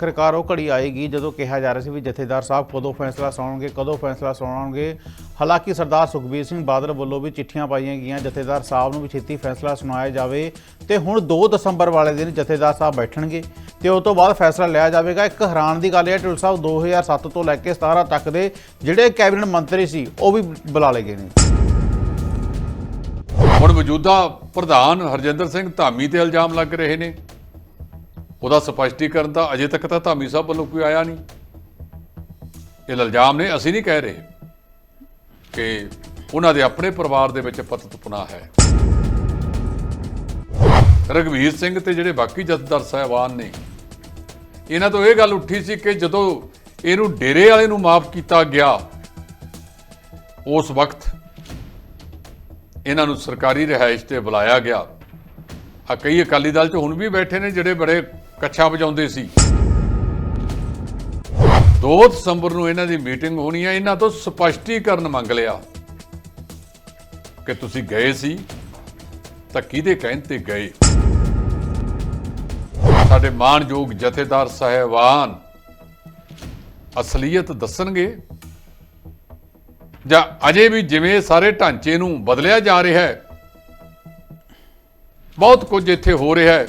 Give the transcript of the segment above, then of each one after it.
ਆਖਰਕਾਰ ਉਹ ਘੜੀ ਆਏਗੀ ਜਦੋਂ ਕਿਹਾ ਜਾ ਰਿਹਾ ਸੀ ਵੀ ਜਥੇਦਾਰ ਸਾਹਿਬ ਕਦੋਂ ਫੈਸਲਾ ਸੁਣਾਉਣਗੇ ਕਦੋਂ ਫੈਸਲਾ ਸੁਣਾਉਣਗੇ ਹਾਲਾਂਕਿ ਸਰਦਾਰ ਸੁਖਬੀਰ ਸਿੰਘ ਬਾਦਲ ਵੱਲੋਂ ਵੀ ਚਿੱਠੀਆਂ ਪਾਈਆਂ ਗਈਆਂ, ਜਥੇਦਾਰ ਸਾਹਿਬ ਨੂੰ ਵੀ ਛੇਤੀ ਫੈਸਲਾ ਸੁਣਾਇਆ ਜਾਵੇ ਤੇ ਹੁਣ 2 ਦਸੰਬਰ ਵਾਲੇ ਦਿਨ ਜਥੇਦਾਰ ਸਾਹਿਬ ਬੈਠਣਗੇ ਤੇ ਉਸ ਤੋਂ ਬਾਅਦ ਫੈਸਲਾ ਲਿਆ ਜਾਵੇਗਾ। ਇੱਕ ਹੈਰਾਨ ਦੀ ਗੱਲ ਹੈ ਟੁਲ ਸਾਹਿਬ 2007 ਤੋਂ ਲੈ ਕੇ 17 ਤੱਕ ਦੇ ਜਿਹੜੇ ਕੈਬਨਿਟ ਮੰਤਰੀ ਸੀ, ਉਹ ਵੀ ਬੁਲਾ ਲਏ ਗਏ ਨੇ। ਹੁਣ ਮੌਜੂਦਾ ਪ੍ਰਧਾਨ ਹਰਜਿੰਦਰ ਸਿੰਘ ਧਾਮੀ ਤੇ ਇਲਜ਼ਾਮ ਲੱਗ ਰਹੇ ਨੇ। ਉਹਦਾ ਸਪਸ਼ਟੀਕਰਨ ਤਾਂ ਅਜੇ ਤੱਕ ਤਾਂ ਧਾਮੀ ਸਾਹਿਬ ਵੱਲੋਂ ਕੋਈ ਆਇਆ ਨਹੀਂ। ਇਹ ਇਲਜ਼ਾਮ ਨੇ, ਅਸੀਂ ਨਹੀਂ ਕਹਿ ਰਹੇ ਕਿ ਉਹਨਾਂ ਦੇ ਆਪਣੇ ਪਰਿਵਾਰ ਦੇ ਵਿੱਚ ਪਤਤ ਪੁਨਾ ਹੈ। ਰਗਵੀਰ ਸਿੰਘ ਤੇ ਜਿਹੜੇ ਬਾਕੀ ਜਥੇਦਾਰ ਸਾਹਿਬਾਨ ਨੇ, ਇਹਨਾਂ ਤੋਂ ਇਹ ਗੱਲ ਉੱਠੀ ਸੀ ਕਿ ਜਦੋਂ ਇਹਨੂੰ ਡੇਰੇ ਵਾਲੇ ਨੂੰ ਮਾਫ ਕੀਤਾ ਗਿਆ, ਉਸ ਵਕਤ ਇਹਨਾਂ ਨੂੰ ਸਰਕਾਰੀ ਰਿਹਾਇਸ਼ ਤੇ ਬੁਲਾਇਆ ਗਿਆ। ਆ ਕਈ ਅਕਾਲੀ ਦਲ 'ਚ ਹੁਣ ਵੀ ਬੈਠੇ ਨੇ ਜਿਹੜੇ ਬੜੇ ਕੱਛਾ ਵਜਾਉਂਦੇ ਸੀ। 2 ਦਸੰਬਰ ਨੂੰ ਇਹਨਾਂ ਦੀ ਮੀਟਿੰਗ ਹੋਣੀ ਹੈ ਇਹਨਾਂ ਤੋਂ ਸਪਸ਼ਟੀਕਰਨ ਮੰਗ ਲਿਆ ਕਿ ਤੁਸੀਂ ਗਏ ਸੀ ਤਾਂ ਕਿਹਦੇ ਕਹਿਣ ਤੇ ਗਏ? ਸਾਡੇ ਮਾਣਯੋਗ ਜਥੇਦਾਰ ਸਾਹਿਬਾਨ ਅਸਲੀਅਤ ਦੱਸਣਗੇ? ਜਾਂ ਅਜੇ ਵੀ ਜਿਵੇਂ ਸਾਰੇ ਢਾਂਚੇ ਨੂੰ ਬਦਲਿਆ ਜਾ ਰਿਹਾ ਹੈ, ਬਹੁਤ ਕੁਝ ਇੱਥੇ ਹੋ ਰਿਹਾ ਹੈ,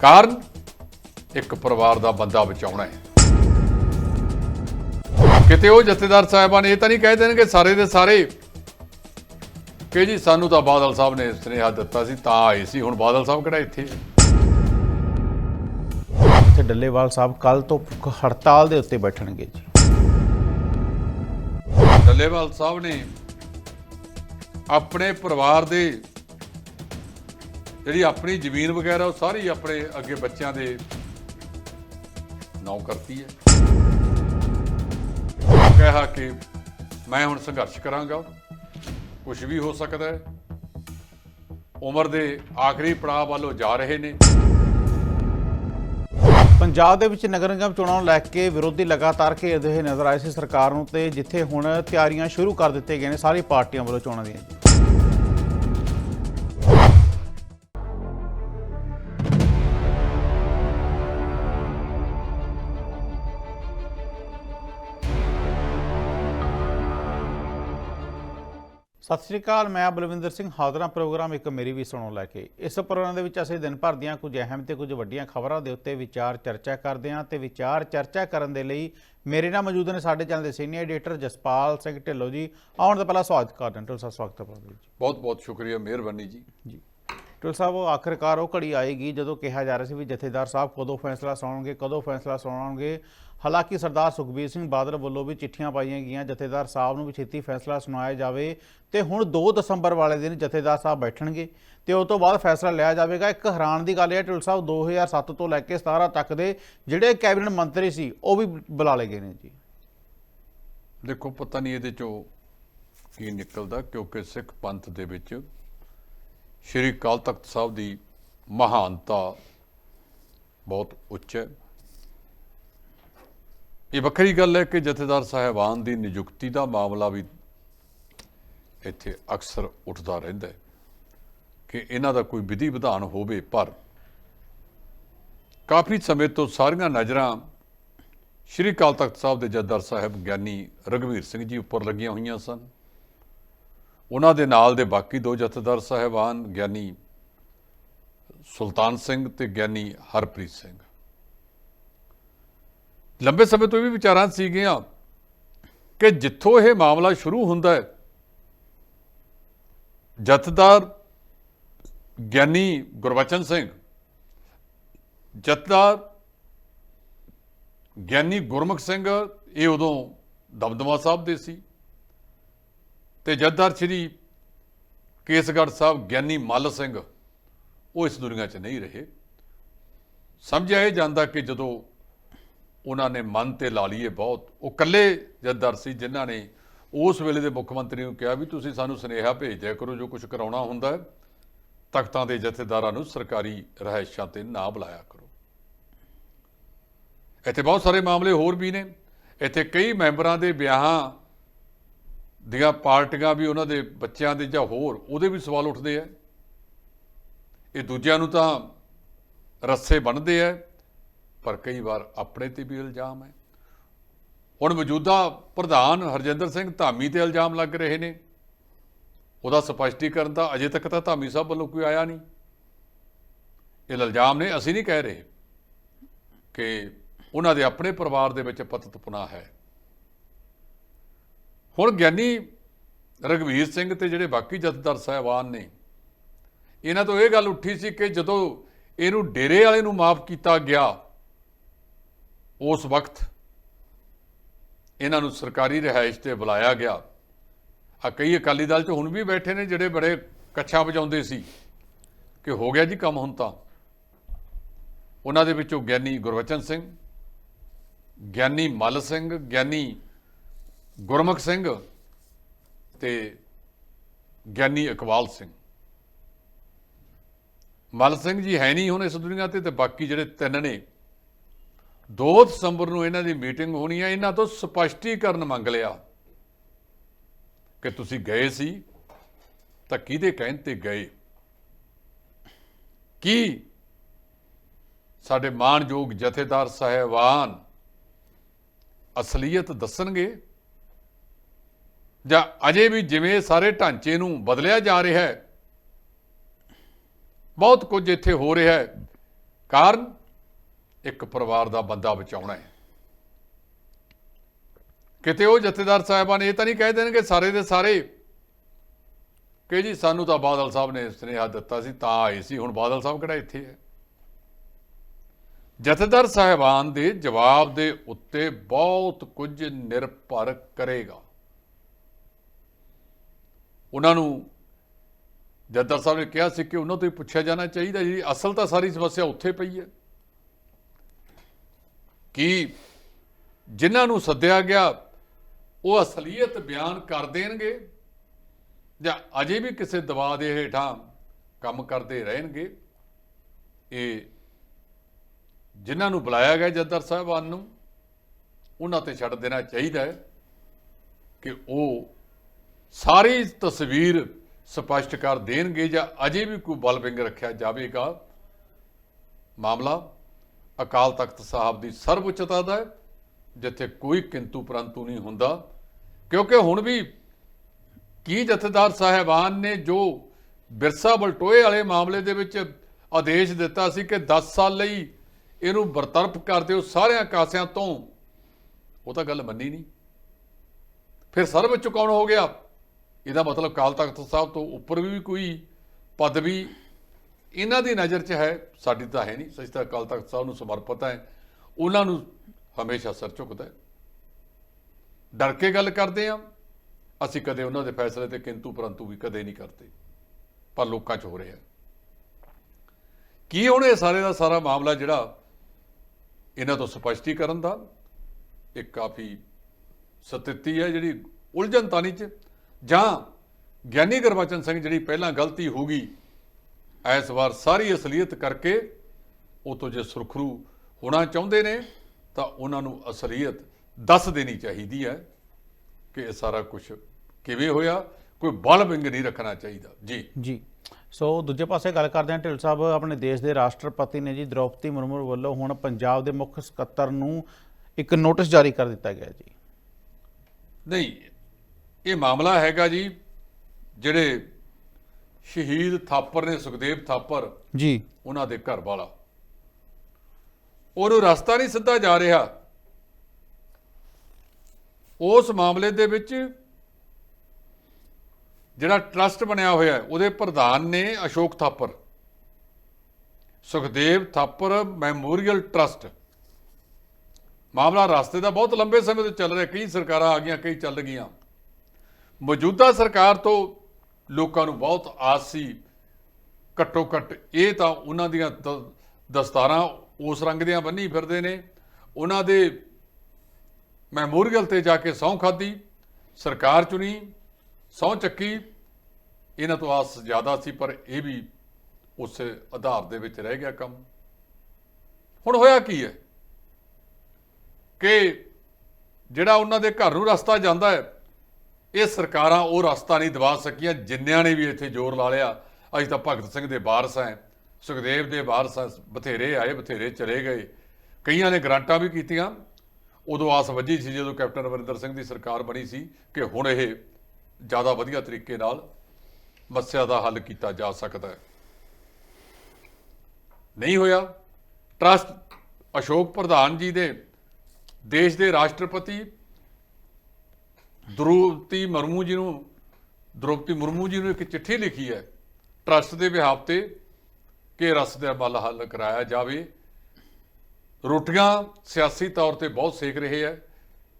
ਕਾਰਨ ਇੱਕ ਪਰਿਵਾਰ ਦਾ ਬੰਦਾ ਬਚਾਉਣਾ ਹੈ। ਕਿਤੇ ਉਹ ਜਥੇਦਾਰ ਸਾਹਿਬਾਨ ਇਹ ਤਾਂ ਨਹੀਂ ਕਹਿ ਦੇਣਗੇ ਸਾਰੇ ਦੇ ਸਾਰੇ ਕਿ ਜੀ ਸਾਨੂੰ ਤਾਂ ਬਾਦਲ ਸਾਹਿਬ ਨੇ ਸੁਨੇਹਾ ਦਿੱਤਾ ਸੀ ਤਾਂ ਆਏ ਸੀ ਹੁਣ ਬਾਦਲ ਸਾਹਿਬ ਕਿਹੜਾ ਇੱਥੇ ਇੱਥੇ ਡੱਲੇਵਾਲ ਸਾਹਿਬ ਕੱਲ ਤੋਂ ਭੁੱਖ ਹੜਤਾਲ ਦੇ ਉੱਤੇ ਬੈਠਣਗੇ ਜੀ। ਡੱਲੇਵਾਲ ਸਾਹਿਬ ਨੇ ਆਪਣੇ ਪਰਿਵਾਰ ਦੇ ਜਿਹੜੀ ਆਪਣੀ ਜ਼ਮੀਨ ਵਗੈਰਾ ਉਹ ਸਾਰੀ ਆਪਣੇ ਅੱਗੇ ਬੱਚਿਆਂ ਦੇ ਨਾਂ ਕਰਤੀ ਹੈ। ਕਿਹਾ ਕਿ ਮੈਂ ਹੁਣ ਸੰਘਰਸ਼ ਕਰਾਂਗਾ। ਕੁਝ ਵੀ ਹੋ ਸਕਦਾ ਹੈ। ਉਮਰ ਦੇ ਆਖਰੀ ਪੜਾਅ ਵੱਲੋਂ ਜਾ ਰਹੇ ਨੇ। ਪੰਜਾਬ ਦੇ ਵਿੱਚ ਨਗਰ ਨਿਗਮ ਚੋਣਾਂ ਨੂੰ ਲੈ ਕੇ ਵਿਰੋਧੀ ਲਗਾਤਾਰ ਘੇਰਦੇ ਹੋਏ ਨਜ਼ਰ ਆਏ ਸੀ ਸਰਕਾਰ ਨੂੰ ਤੇ ਜਿੱਥੇ ਹੁਣ ਤਿਆਰੀਆਂ ਸ਼ੁਰੂ ਕਰ ਦਿੱਤੇ ਗਏ ਨੇ, ਸਾਰੀ ਪਾਰਟੀਆਂ ਵੱਲੋਂ ਚੋਣਾਂ ਦੀਆਂ ਸਤਿ ਸ਼੍ਰੀ ਅਕਾਲ ਮੈਂ ਬਲਵਿੰਦਰ ਸਿੰਘ ਹਾਜ਼ਰਾਂ ਪ੍ਰੋਗਰਾਮ ਇੱਕ ਮੇਰੀ ਵੀ ਸੁਣੋ ਲੈ ਕੇ। ਇਸ ਪ੍ਰੋਗਰਾਮ ਦੇ ਵਿੱਚ ਅਸੀਂ ਦਿਨ ਭਰ ਦੀਆਂ ਕੁਝ ਅਹਿਮ ਤੇ ਕੁਝ ਵੱਡੀਆਂ ਖਬਰਾਂ ਦੇ ਉੱਤੇ ਵਿਚਾਰ ਚਰਚਾ ਕਰਦੇ ਹਾਂ ਤੇ ਵਿਚਾਰ ਚਰਚਾ ਕਰਨ ਦੇ ਲਈ ਮੇਰੇ ਨਾਲ ਮੌਜੂਦ ਨੇ ਸਾਡੇ ਚੈਨਲ ਦੇ ਸੀਨੀਅਰ ਐਡੀਟਰ ਜਸਪਾਲ ਸਿੰਘ ਢਿੱਲੋਂ ਜੀ। ਆਉਣ ਤੋਂ ਪਹਿਲਾਂ ਸਵਾਗਤ ਕਰਦੇ ਹਾਂ। ਟੁਲ ਸਾਹਿਬ ਸਵਾਗਤ ਹੈ ਜੀ। ਬਹੁਤ ਬਹੁਤ ਸ਼ੁਕਰੀਆ ਮਿਹਰਬਾਨੀ ਜੀ। ਜੀ। ਟੁਲ ਸਾਹਿਬ ਉਹ ਆਖਰਕਾਰ ਉਹ ਘੜੀ ਆਏਗੀ ਜਦੋਂ ਕਿਹਾ ਜਾ ਰਿਹਾ ਸੀ ਵੀ ਜਥੇਦਾਰ ਸਾਹਿਬ ਕਦੋਂ ਫੈਸਲਾ ਸੁਣਾਉਣਗੇ ਕਦੋਂ ਫੈਸਲਾ ਸੁਣਾਉਣਗੇ ਹਾਲਾਂਕਿ ਸਰਦਾਰ ਸੁਖਬੀਰ ਸਿੰਘ ਬਾਦਲ ਵੱਲੋਂ ਵੀ ਚਿੱਠੀਆਂ ਪਾਈਆਂ ਗਈਆਂ, ਜਥੇਦਾਰ ਸਾਹਿਬ ਨੂੰ ਵੀ ਛੇਤੀ ਫੈਸਲਾ ਸੁਣਾਇਆ ਜਾਵੇ ਤੇ ਹੁਣ 2 ਦਸੰਬਰ ਵਾਲੇ ਦਿਨ ਜਥੇਦਾਰ ਸਾਹਿਬ ਬੈਠਣਗੇ ਤੇ ਉਸ ਤੋਂ ਬਾਅਦ ਫੈਸਲਾ ਲਿਆ ਜਾਵੇਗਾ। ਇੱਕ ਹੈਰਾਨ ਦੀ ਗੱਲ ਹੈ, ਢਿੱਲ ਸਾਹਿਬ 2007 ਤੋਂ ਲੈ ਕੇ 17 ਤੱਕ ਦੇ ਜਿਹੜੇ ਕੈਬਨਿਟ ਮੰਤਰੀ ਸੀ, ਉਹ ਵੀ ਬੁਲਾ ਲਏ ਗਏ ਨੇ ਜੀ। ਦੇਖੋ, ਪਤਾ ਨਹੀਂ ਇਹਦੇ ਚੋਂ ਕੀ ਨਿਕਲਦਾ, ਕਿਉਂਕਿ ਸਿੱਖ ਪੰਥ ਦੇ ਵਿੱਚ ਸ਼੍ਰੀ ਅਕਾਲ ਤਖਤ ਸਾਹਿਬ ਦੀ ਮਹਾਨਤਾ ਬਹੁਤ ਉੱਚ ਹੈ। ਇਹ ਵੱਖਰੀ ਗੱਲ ਹੈ ਕਿ ਜਥੇਦਾਰ ਸਾਹਿਬਾਨ ਦੀ ਨਿਯੁਕਤੀ ਦਾ ਮਾਮਲਾ ਵੀ ਇੱਥੇ ਅਕਸਰ ਉੱਠਦਾ ਰਹਿੰਦਾ ਹੈ ਕਿ ਇਹਨਾਂ ਦਾ ਕੋਈ ਵਿਧੀ ਵਿਧਾਨ ਹੋਵੇ, ਪਰ ਕਾਫੀ ਸਮੇਂ ਤੋਂ ਸਾਰੀਆਂ ਨਜ਼ਰਾਂ ਸ਼੍ਰੀ ਅਕਾਲ ਤਖਤ ਸਾਹਿਬ ਦੇ ਜਥੇਦਾਰ ਸਾਹਿਬ ਗਿਆਨੀ ਰਗਵੀਰ ਸਿੰਘ ਜੀ ਉੱਪਰ ਲੱਗੀਆਂ ਹੋਈਆਂ ਸਨ। ਉਹਨਾਂ ਦੇ ਨਾਲ ਦੇ ਬਾਕੀ ਦੋ ਜਥੇਦਾਰ ਸਾਹਿਬਾਨ, ਗਿਆਨੀ ਸੁਲਤਾਨ ਸਿੰਘ ਤੇ ਗਿਆਨੀ ਹਰਪ੍ਰੀਤ ਸਿੰਘ। ਲੰਬੇ ਸਮੇਂ ਤੋਂ ਇਹ ਵੀ ਵਿਚਾਰਾਂ ਸੀਗੀਆਂ ਕਿ ਜਿੱਥੋਂ ਇਹ ਮਾਮਲਾ ਸ਼ੁਰੂ ਹੁੰਦਾ ਹੈ, ਜਥੇਦਾਰ ਗਿਆਨੀ ਗੁਰਬਚਨ ਸਿੰਘ, ਜਥੇਦਾਰ ਗਿਆਨੀ ਗੁਰਮੁਖ ਸਿੰਘ, ਇਹ ਉਦੋਂ ਦਮਦਮਾ ਸਾਹਿਬ ਦੇ ਸੀ ਤੇ ਜਥੇਦਾਰ ਸ੍ਰੀ ਕੇਸਗੜ੍ਹ ਸਾਹਿਬ ਗਿਆਨੀ ਮੱਲ ਸਿੰਘ, ਉਹ ਇਸ ਦੁਨੀਆ 'ਚ ਨਹੀਂ ਰਹੇ। ਸਮਝਿਆ ਇਹ ਜਾਂਦਾ ਕਿ ਜਦੋਂ ਉਹਨਾਂ ਨੇ ਮਨ ਤੇ ਲਾ ਲਈਏ ਬਹੁਤ। ਉਹ ਇਕੱਲੇ ਜਥੇਦਾਰ ਸੀ ਜਿਨ੍ਹਾਂ ਨੇ ਉਸ ਵੇਲੇ ਦੇ ਮੁੱਖ ਮੰਤਰੀ ਨੂੰ ਕਿਹਾ ਵੀ ਤੁਸੀਂ ਸਾਨੂੰ ਸੁਨੇਹਾ ਭੇਜ ਦਿਆ ਕਰੋ ਜੋ ਕੁਝ ਕਰਾਉਣਾ ਹੁੰਦਾ ਹੈ। ਤਖਤਾਂ ਦੇ ਜਥੇਦਾਰਾਂ ਨੂੰ ਸਰਕਾਰੀ ਰਿਹਾਇਸ਼ਾਂ ਤੇ ਨਾ ਬੁਲਾਇਆ ਕਰੋ। ਇੱਥੇ ਬਹੁਤ ਸਾਰੇ ਮਾਮਲੇ ਹੋਰ ਵੀ ਨੇ। ਇੱਥੇ ਕਈ ਮੈਂਬਰਾਂ ਦੇ ਵਿਆਹਾਂ ਦੀਆਂ ਪਾਰਟੀਆਂ ਵੀ ਉਹਨਾਂ ਦੇ ਬੱਚਿਆਂ ਦੇ ਜਾਂ ਹੋਰ ਉਹਦੇ ਵੀ ਸਵਾਲ ਉੱਠਦੇ ਆ। ਇਹ ਦੂਜਿਆਂ ਨੂੰ ਤਾਂ ਰੱਸੇ ਬੰਨਦੇ ਆ। ਪਰ ਕਈ ਵਾਰ ਆਪਣੇ ਤੇ ਵੀ ਇਲਜ਼ਾਮ ਹੈ। ਹੁਣ ਮੌਜੂਦਾ ਪ੍ਰਧਾਨ ਹਰਜਿੰਦਰ ਸਿੰਘ ਧਾਮੀ ਤੇ ਇਲਜ਼ਾਮ ਲੱਗ ਰਹੇ ਨੇ। ਉਹਦਾ ਸਪਸ਼ਟੀਕਰਨ ਤਾਂ ਅਜੇ ਤੱਕ ਤਾਂ ਧਾਮੀ ਸਾਹਿਬ ਵੱਲੋਂ ਕੋਈ ਆਇਆ ਨਹੀਂ। ਇਹ ਇਲਜ਼ਾਮ ਨੇ, ਅਸੀਂ ਨਹੀਂ ਕਹਿ ਰਹੇ ਕਿ ਉਹਨਾਂ ਦੇ ਆਪਣੇ ਪਰਿਵਾਰ ਦੇ ਵਿੱਚ ਪਤਤਪੁਣਾ ਹੈ। ਹੁਣ ਗਿਆਨੀ ਰਗਵੀਰ ਸਿੰਘ ਤੇ ਜਿਹੜੇ ਬਾਕੀ ਜਥੇਦਾਰ ਸਾਹਿਬਾਨ ਨੇ, ਇਹਨਾਂ ਤੋਂ ਇਹ ਗੱਲ ਉੱਠੀ ਸੀ ਕਿ ਜਦੋਂ ਇਹਨੂੰ ਡੇਰੇ ਵਾਲੇ ਨੂੰ ਮਾਫ ਕੀਤਾ ਗਿਆ ਉਸ ਵਕਤ ਇਹਨਾਂ ਨੂੰ ਸਰਕਾਰੀ ਰਿਹਾਇਸ਼ ਤੇ ਬੁਲਾਇਆ ਗਿਆ। ਆ ਕਈ ਅਕਾਲੀ ਦਲ 'ਚ ਹੁਣ ਵੀ ਬੈਠੇ ਨੇ ਜਿਹੜੇ ਬੜੇ ਕੱਛਾ ਵਜਾਉਂਦੇ ਸੀ ਕਿ ਹੋ ਗਿਆ ਜੀ ਕੰਮ ਹੁਣ ਤਾਂ। ਉਹਨਾਂ ਦੇ ਵਿੱਚੋਂ ਗਿਆਨੀ ਗੁਰਵਚਨ ਸਿੰਘ, ਗਿਆਨੀ ਮਲ ਸਿੰਘ, ਗਿਆਨੀ ਗੁਰਮੁਖ ਸਿੰਘ ਤੇ ਗਿਆਨੀ ਇਕਬਾਲ ਸਿੰਘ। ਮਲ ਸਿੰਘ ਜੀ ਹੈ ਨਹੀਂ ਹੁਣ ਇਸ ਦੁਨੀਆ ਤੇ ਤੇ ਬਾਕੀ ਜਿਹੜੇ ਤਿੰਨ ਨੇ 2 ਦਸੰਬਰ ਨੂੰ ਇਹਨਾਂ ਦੀ ਮੀਟਿੰਗ ਹੋਣੀ ਹੈ ਇਹਨਾਂ ਤੋਂ ਸਪਸ਼ਟੀਕਰਨ ਮੰਗ ਲਿਆ ਕਿ ਤੁਸੀਂ ਗਏ ਸੀ ਤਾਂ ਕਿਹਦੇ ਕਹਿਣ ਤੇ ਗਏ? ਕੀ ਸਾਡੇ ਮਾਣਯੋਗ ਜਥੇਦਾਰ ਸਾਹਿਬਾਨ ਅਸਲੀਅਤ ਦੱਸਣਗੇ? ਜਾਂ ਅਜੇ ਵੀ ਜਿਵੇਂ ਸਾਰੇ ਢਾਂਚੇ ਨੂੰ ਬਦਲਿਆ ਜਾ ਰਿਹਾ ਹੈ, ਬਹੁਤ ਕੁਝ ਇੱਥੇ ਹੋ ਰਿਹਾ ਹੈ, ਕਾਰਨ ਇੱਕ ਪਰਿਵਾਰ ਦਾ ਬੰਦਾ ਬਚਾਉਣਾ ਹੈ। ਕਿਤੇ ਉਹ ਜਥੇਦਾਰ ਸਾਹਿਬਾਨ ਇਹ ਤਾਂ ਨਹੀਂ ਕਹਿ ਦੇਣਗੇ ਸਾਰੇ ਦੇ ਸਾਰੇ ਕਿ ਜੀ ਸਾਨੂੰ ਤਾਂ ਬਾਦਲ ਸਾਹਿਬ ਨੇ ਸੁਨੇਹਾ ਦਿੱਤਾ ਸੀ, ਤਾਂ ਆਏ ਸੀ, ਹੁਣ ਬਾਦਲ ਸਾਹਿਬ ਕਿਹੜਾ ਇੱਥੇ ਹੈ? ਜਥੇਦਾਰ ਸਾਹਿਬਾਨ ਦੇ ਜਵਾਬ ਦੇ ਉੱਤੇ ਬਹੁਤ ਕੁਝ ਨਿਰਭਰ ਕਰੇਗਾ। ਉਹਨਾਂ ਨੂੰ ਜਥੇਦਾਰ ਸਾਹਿਬ ਨੇ ਕਿਹਾ ਸੀ ਕਿ ਉਹਨਾਂ ਤੋਂ ਹੀ ਪੁੱਛਿਆ ਜਾਣਾ ਚਾਹੀਦਾ ਜੀ, ਅਸਲ ਤਾਂ ਸਾਰੀ ਸਮੱਸਿਆ ਉੱਥੇ ਪਈ ਹੈ। ਕਿ ਜਿਨ੍ਹਾਂ ਨੂੰ ਸੱਦਿਆ ਗਿਆ, ਉਹ ਅਸਲੀਅਤ ਬਿਆਨ ਕਰ ਦੇਣਗੇ ਜਾਂ ਅਜੇ ਵੀ ਕਿਸੇ ਦਬਾਅ ਦੇ ਹੇਠਾਂ ਕੰਮ ਕਰਦੇ ਰਹਿਣਗੇ। ਇਹ ਜਿਨ੍ਹਾਂ ਨੂੰ ਬੁਲਾਇਆ ਗਿਆ ਜੱਦਰ ਸਾਹਿਬਾਨ ਨੂੰ, ਉਹਨਾਂ ਤੇ ਛੱਡ ਦੇਣਾ ਚਾਹੀਦਾ ਹੈ ਕਿ ਉਹ ਸਾਰੀ ਤਸਵੀਰ ਸਪਸ਼ਟ ਕਰ ਦੇਣਗੇ ਜਾਂ ਅਜੇ ਵੀ ਕੋਈ ਬਲ ਵਿੰਗ ਰੱਖਿਆ ਜਾਵੇਗਾ। ਮਾਮਲਾ ਅਕਾਲ ਤਖਤ ਸਾਹਿਬ ਦੀ ਸਰਵਉੱਚਤਾ ਦਾ ਹੈ, ਜਿੱਥੇ ਕੋਈ ਕਿੰਤੂ ਪਰੰਤੂ ਨਹੀਂ ਹੁੰਦਾ। ਕਿਉਂਕਿ ਹੁਣ ਵੀ ਕੀ ਜਥੇਦਾਰ ਸਾਹਿਬਾਨ ਨੇ ਜੋ ਬਿਰਸਾ ਬਲਟੋਏ ਵਾਲੇ ਮਾਮਲੇ ਦੇ ਵਿੱਚ ਆਦੇਸ਼ ਦਿੱਤਾ ਸੀ ਕਿ 10 ਸਾਲ ਲਈ ਇਹਨੂੰ ਬਰਤਰਫ ਕਰ ਦਿਓ ਸਾਰਿਆਂ ਕਾਸਿਆਂ ਤੋਂ, ਉਹ ਤਾਂ ਗੱਲ ਮੰਨੀ ਨਹੀਂ। ਫਿਰ ਸਰਵ ਚੁਕਾਉਣ ਹੋ ਗਿਆ? ਇਹਦਾ ਮਤਲਬ ਕਾਲ ਤਖਤ ਸਾਹਿਬ ਤੋਂ ਉੱਪਰ ਵੀ ਕੋਈ ਪਦਵੀ ਇਹਨਾਂ ਦੀ ਨਜ਼ਰ 'ਚ ਹੈ, ਸਾਡੀ ਤਾਂ ਹੈ ਨਹੀਂ, ਸੱਚ ਤਾਂ ਅਕਾਲ ਤਖਤ ਸਾਹਿਬ ਨੂੰ ਸਮਰਪਿਤ ਹੈ, ਉਹਨਾਂ ਨੂੰ ਹਮੇਸ਼ਾ ਸਰ ਝੁਕਦਾ ਡਰ ਕੇ ਗੱਲ ਕਰਦੇ ਆ ਅਸੀਂ ਕਦੇ ਉਹਨਾਂ ਦੇ ਫੈਸਲੇ ਤੇ ਕਿੰਤੂ ਪਰੰਤੂ ਵੀ ਕਦੇ ਨਹੀਂ ਕਰਦੇ, ਪਰ ਲੋਕਾਂ 'ਚ ਹੋ ਰਿਹਾ ਕੀ ਹੁਣ ਇਹ ਸਾਰੇ ਦਾ ਸਾਰਾ ਮਾਮਲਾ ਜਿਹੜਾ ਇਹਨਾਂ ਤੋਂ ਸਪਸ਼ਟੀਕਰਨ ਦਾ, ਇਹ ਕਾਫੀ ਸਥਿਤੀ ਹੈ ਜਿਹੜੀ ਉਲਝਣ ਤਾਨੀ 'ਚ, ਜਾਂ ਗਿਆਨੀ ਗੁਰਬਚਨ ਸਿੰਘ ਜਿਹੜੀ ਪਹਿਲਾਂ ਗਲਤੀ ਹੋ ਗਈ ਇਸ ਵਾਰ ਸਾਰੀ ਅਸਲੀਅਤ ਕਰਕੇ ਉਹ ਤੋਂ ਜੇ ਸੁਰਖਰੂ ਹੋਣਾ ਚਾਹੁੰਦੇ ਨੇ ਤਾਂ ਉਹਨਾਂ ਨੂੰ ਅਸਲੀਅਤ ਦੱਸ ਦੇਣੀ ਚਾਹੀਦੀ ਹੈ ਕਿ ਇਹ ਸਾਰਾ ਕੁਝ ਕਿਵੇਂ ਹੋਇਆ ਕੋਈ ਬਲ ਵਿੰਗ ਨਹੀਂ ਰੱਖਣਾ ਚਾਹੀਦਾ। ਜੀ। ਜੀ। ਸੋ ਦੂਜੇ ਪਾਸੇ ਗੱਲ ਕਰਦੇ ਹਾਂ ਢਿੱਲ ਸਾਹਿਬ ਆਪਣੇ ਦੇਸ਼ ਦੇ ਰਾਸ਼ਟਰਪਤੀ ਨੇ ਜੀ ਦ੍ਰੋਪਦੀ ਮੁਰਮੂ ਵੱਲੋਂ ਹੁਣ ਪੰਜਾਬ ਦੇ ਮੁੱਖ ਸਕੱਤਰ ਨੂੰ ਇੱਕ ਨੋਟਿਸ ਜਾਰੀ ਕਰ ਦਿੱਤਾ ਗਿਆ ਜੀ। ਨਹੀਂ ਇਹ ਮਾਮਲਾ ਹੈਗਾ ਜੀ ਜਿਹੜੇ ਸ਼ਹੀਦ ਥਾਪਰ ਨੇ ਸੁਖਦੇਵ ਥਾਪਰ ਜੀ। ਉਹਨਾਂ ਦੇ ਘਰ ਵਾਲਾ ਉਹਨੂੰ ਰਸਤਾ ਨਹੀਂ ਸਿੱਧਾ ਜਾ ਰਿਹਾ। ਉਸ ਮਾਮਲੇ ਦੇ ਵਿੱਚ ਜਿਹੜਾ ਟਰਸਟ ਬਣਿਆ ਹੋਇਆ ਹੈ ਉਹਦੇ ਪ੍ਰਧਾਨ ਨੇ Ashok Thapar. Sukhdev Thapar memorial trust. ਮਾਮਲਾ ਰਸਤੇ ਦਾ ਬਹੁਤ ਲੰਬੇ ਸਮੇਂ ਤੋਂ ਚੱਲ ਰਿਹਾ ਕਈ ਸਰਕਾਰਾਂ ਆ ਗਈਆਂ ਕਈ ਚੱਲ ਗਈਆਂ। ਮੌਜੂਦਾ ਸਰਕਾਰ ਤੋਂ ਲੋਕਾਂ ਨੂੰ ਬਹੁਤ ਆਸ ਸੀ। ਘੱਟੋ ਘੱਟ ਇਹ ਤਾਂ ਉਹਨਾਂ ਦੀਆਂ ਦਸਤਾਰਾਂ ਉਸ ਰੰਗ ਦੀਆਂ ਬੰਨੀ ਫਿਰਦੇ ਨੇ। ਉਹਨਾਂ ਦੇ ਮੈਮੋਰੀਅਲ ਤੇ ਜਾ ਕੇ ਸਹੁੰ ਖਾਦੀ ਸਰਕਾਰ ਚੁਣੀ, ਸਹੁੰ ਚੱਕੀ। ਇਹਨਾਂ ਤੋਂ ਆਸ ਜ਼ਿਆਦਾ ਸੀ, ਪਰ ਇਹ ਵੀ ਉਸ ਆਧਾਰ ਦੇ ਵਿੱਚ ਰਹਿ ਗਿਆ ਕੰਮ। ਹੁਣ ਹੋਇਆ ਕੀ ਹੈ? ਕਿ ਜਿਹੜਾ ਉਹਨਾਂ ਦੇ ਘਰ ਨੂੰ ਰਸਤਾ ਜਾਂਦਾ ਹੈ ਇਹ ਸਰਕਾਰਾਂ ਉਹ ਰਸਤਾ ਨਹੀਂ ਦਵਾ ਸਕੀਆਂ, ਜਿੰਨਿਆਂ ਨੇ ਵੀ ਇੱਥੇ ਜ਼ੋਰ ਲਾ ਲਿਆ। ਅਸੀਂ ਤਾਂ ਭਗਤ ਸਿੰਘ ਦੇ ਵਾਰਸ ਹਾਂ, ਸੁਖਦੇਵ ਦੇ ਵਾਰਸ ਹਾਂ, ਬਥੇਰੇ ਆਏ, ਬਥੇਰੇ ਚਲੇ ਗਏ। ਕਈਆਂ ਨੇ ਗ੍ਰਾਂਟਾਂ ਵੀ ਕੀਤੀਆਂ। ਉਦੋਂ ਆਸ ਵੱਜੀ ਸੀ ਜਦੋਂ ਕੈਪਟਨ ਅਮਰਿੰਦਰ ਸਿੰਘ ਦੀ ਸਰਕਾਰ ਬਣੀ ਸੀ ਕਿ ਹੁਣ ਇਹ ਜ਼ਿਆਦਾ ਵਧੀਆ ਤਰੀਕੇ ਨਾਲ ਮੱਸਿਆ ਦਾ ਹੱਲ ਕੀਤਾ ਜਾ ਸਕਦਾ ਹੈ। ਨਹੀਂ ਹੋਇਆ। ਟਰਸਟ ਅਸ਼ੋਕ ਪ੍ਰਧਾਨ ਜੀ ਦੇ ਦੇਸ਼ ਦੇ ਰਾਸ਼ਟਰਪਤੀ ਦ੍ਰੋਪਦੀ ਮੁਰਮੂ ਜੀ ਨੂੰ, ਦ੍ਰੋਪਦੀ ਮੁਰਮੂ ਜੀ ਨੂੰ ਇੱਕ ਚਿੱਠੀ ਲਿਖੀ ਹੈ, ਟਰਸਟ ਦੇ ਬਿਹਾਫ ਤੇ ਕਿ ਰਸ ਦਾ ਮੱਲ ਹੱਲ ਕਰਾਇਆ ਜਾਵੇ। ਰੋਟੀਆਂ ਸਿਆਸੀ ਤੌਰ ਤੇ ਬਹੁਤ ਸੇਕ ਰਹੇ ਹੈ,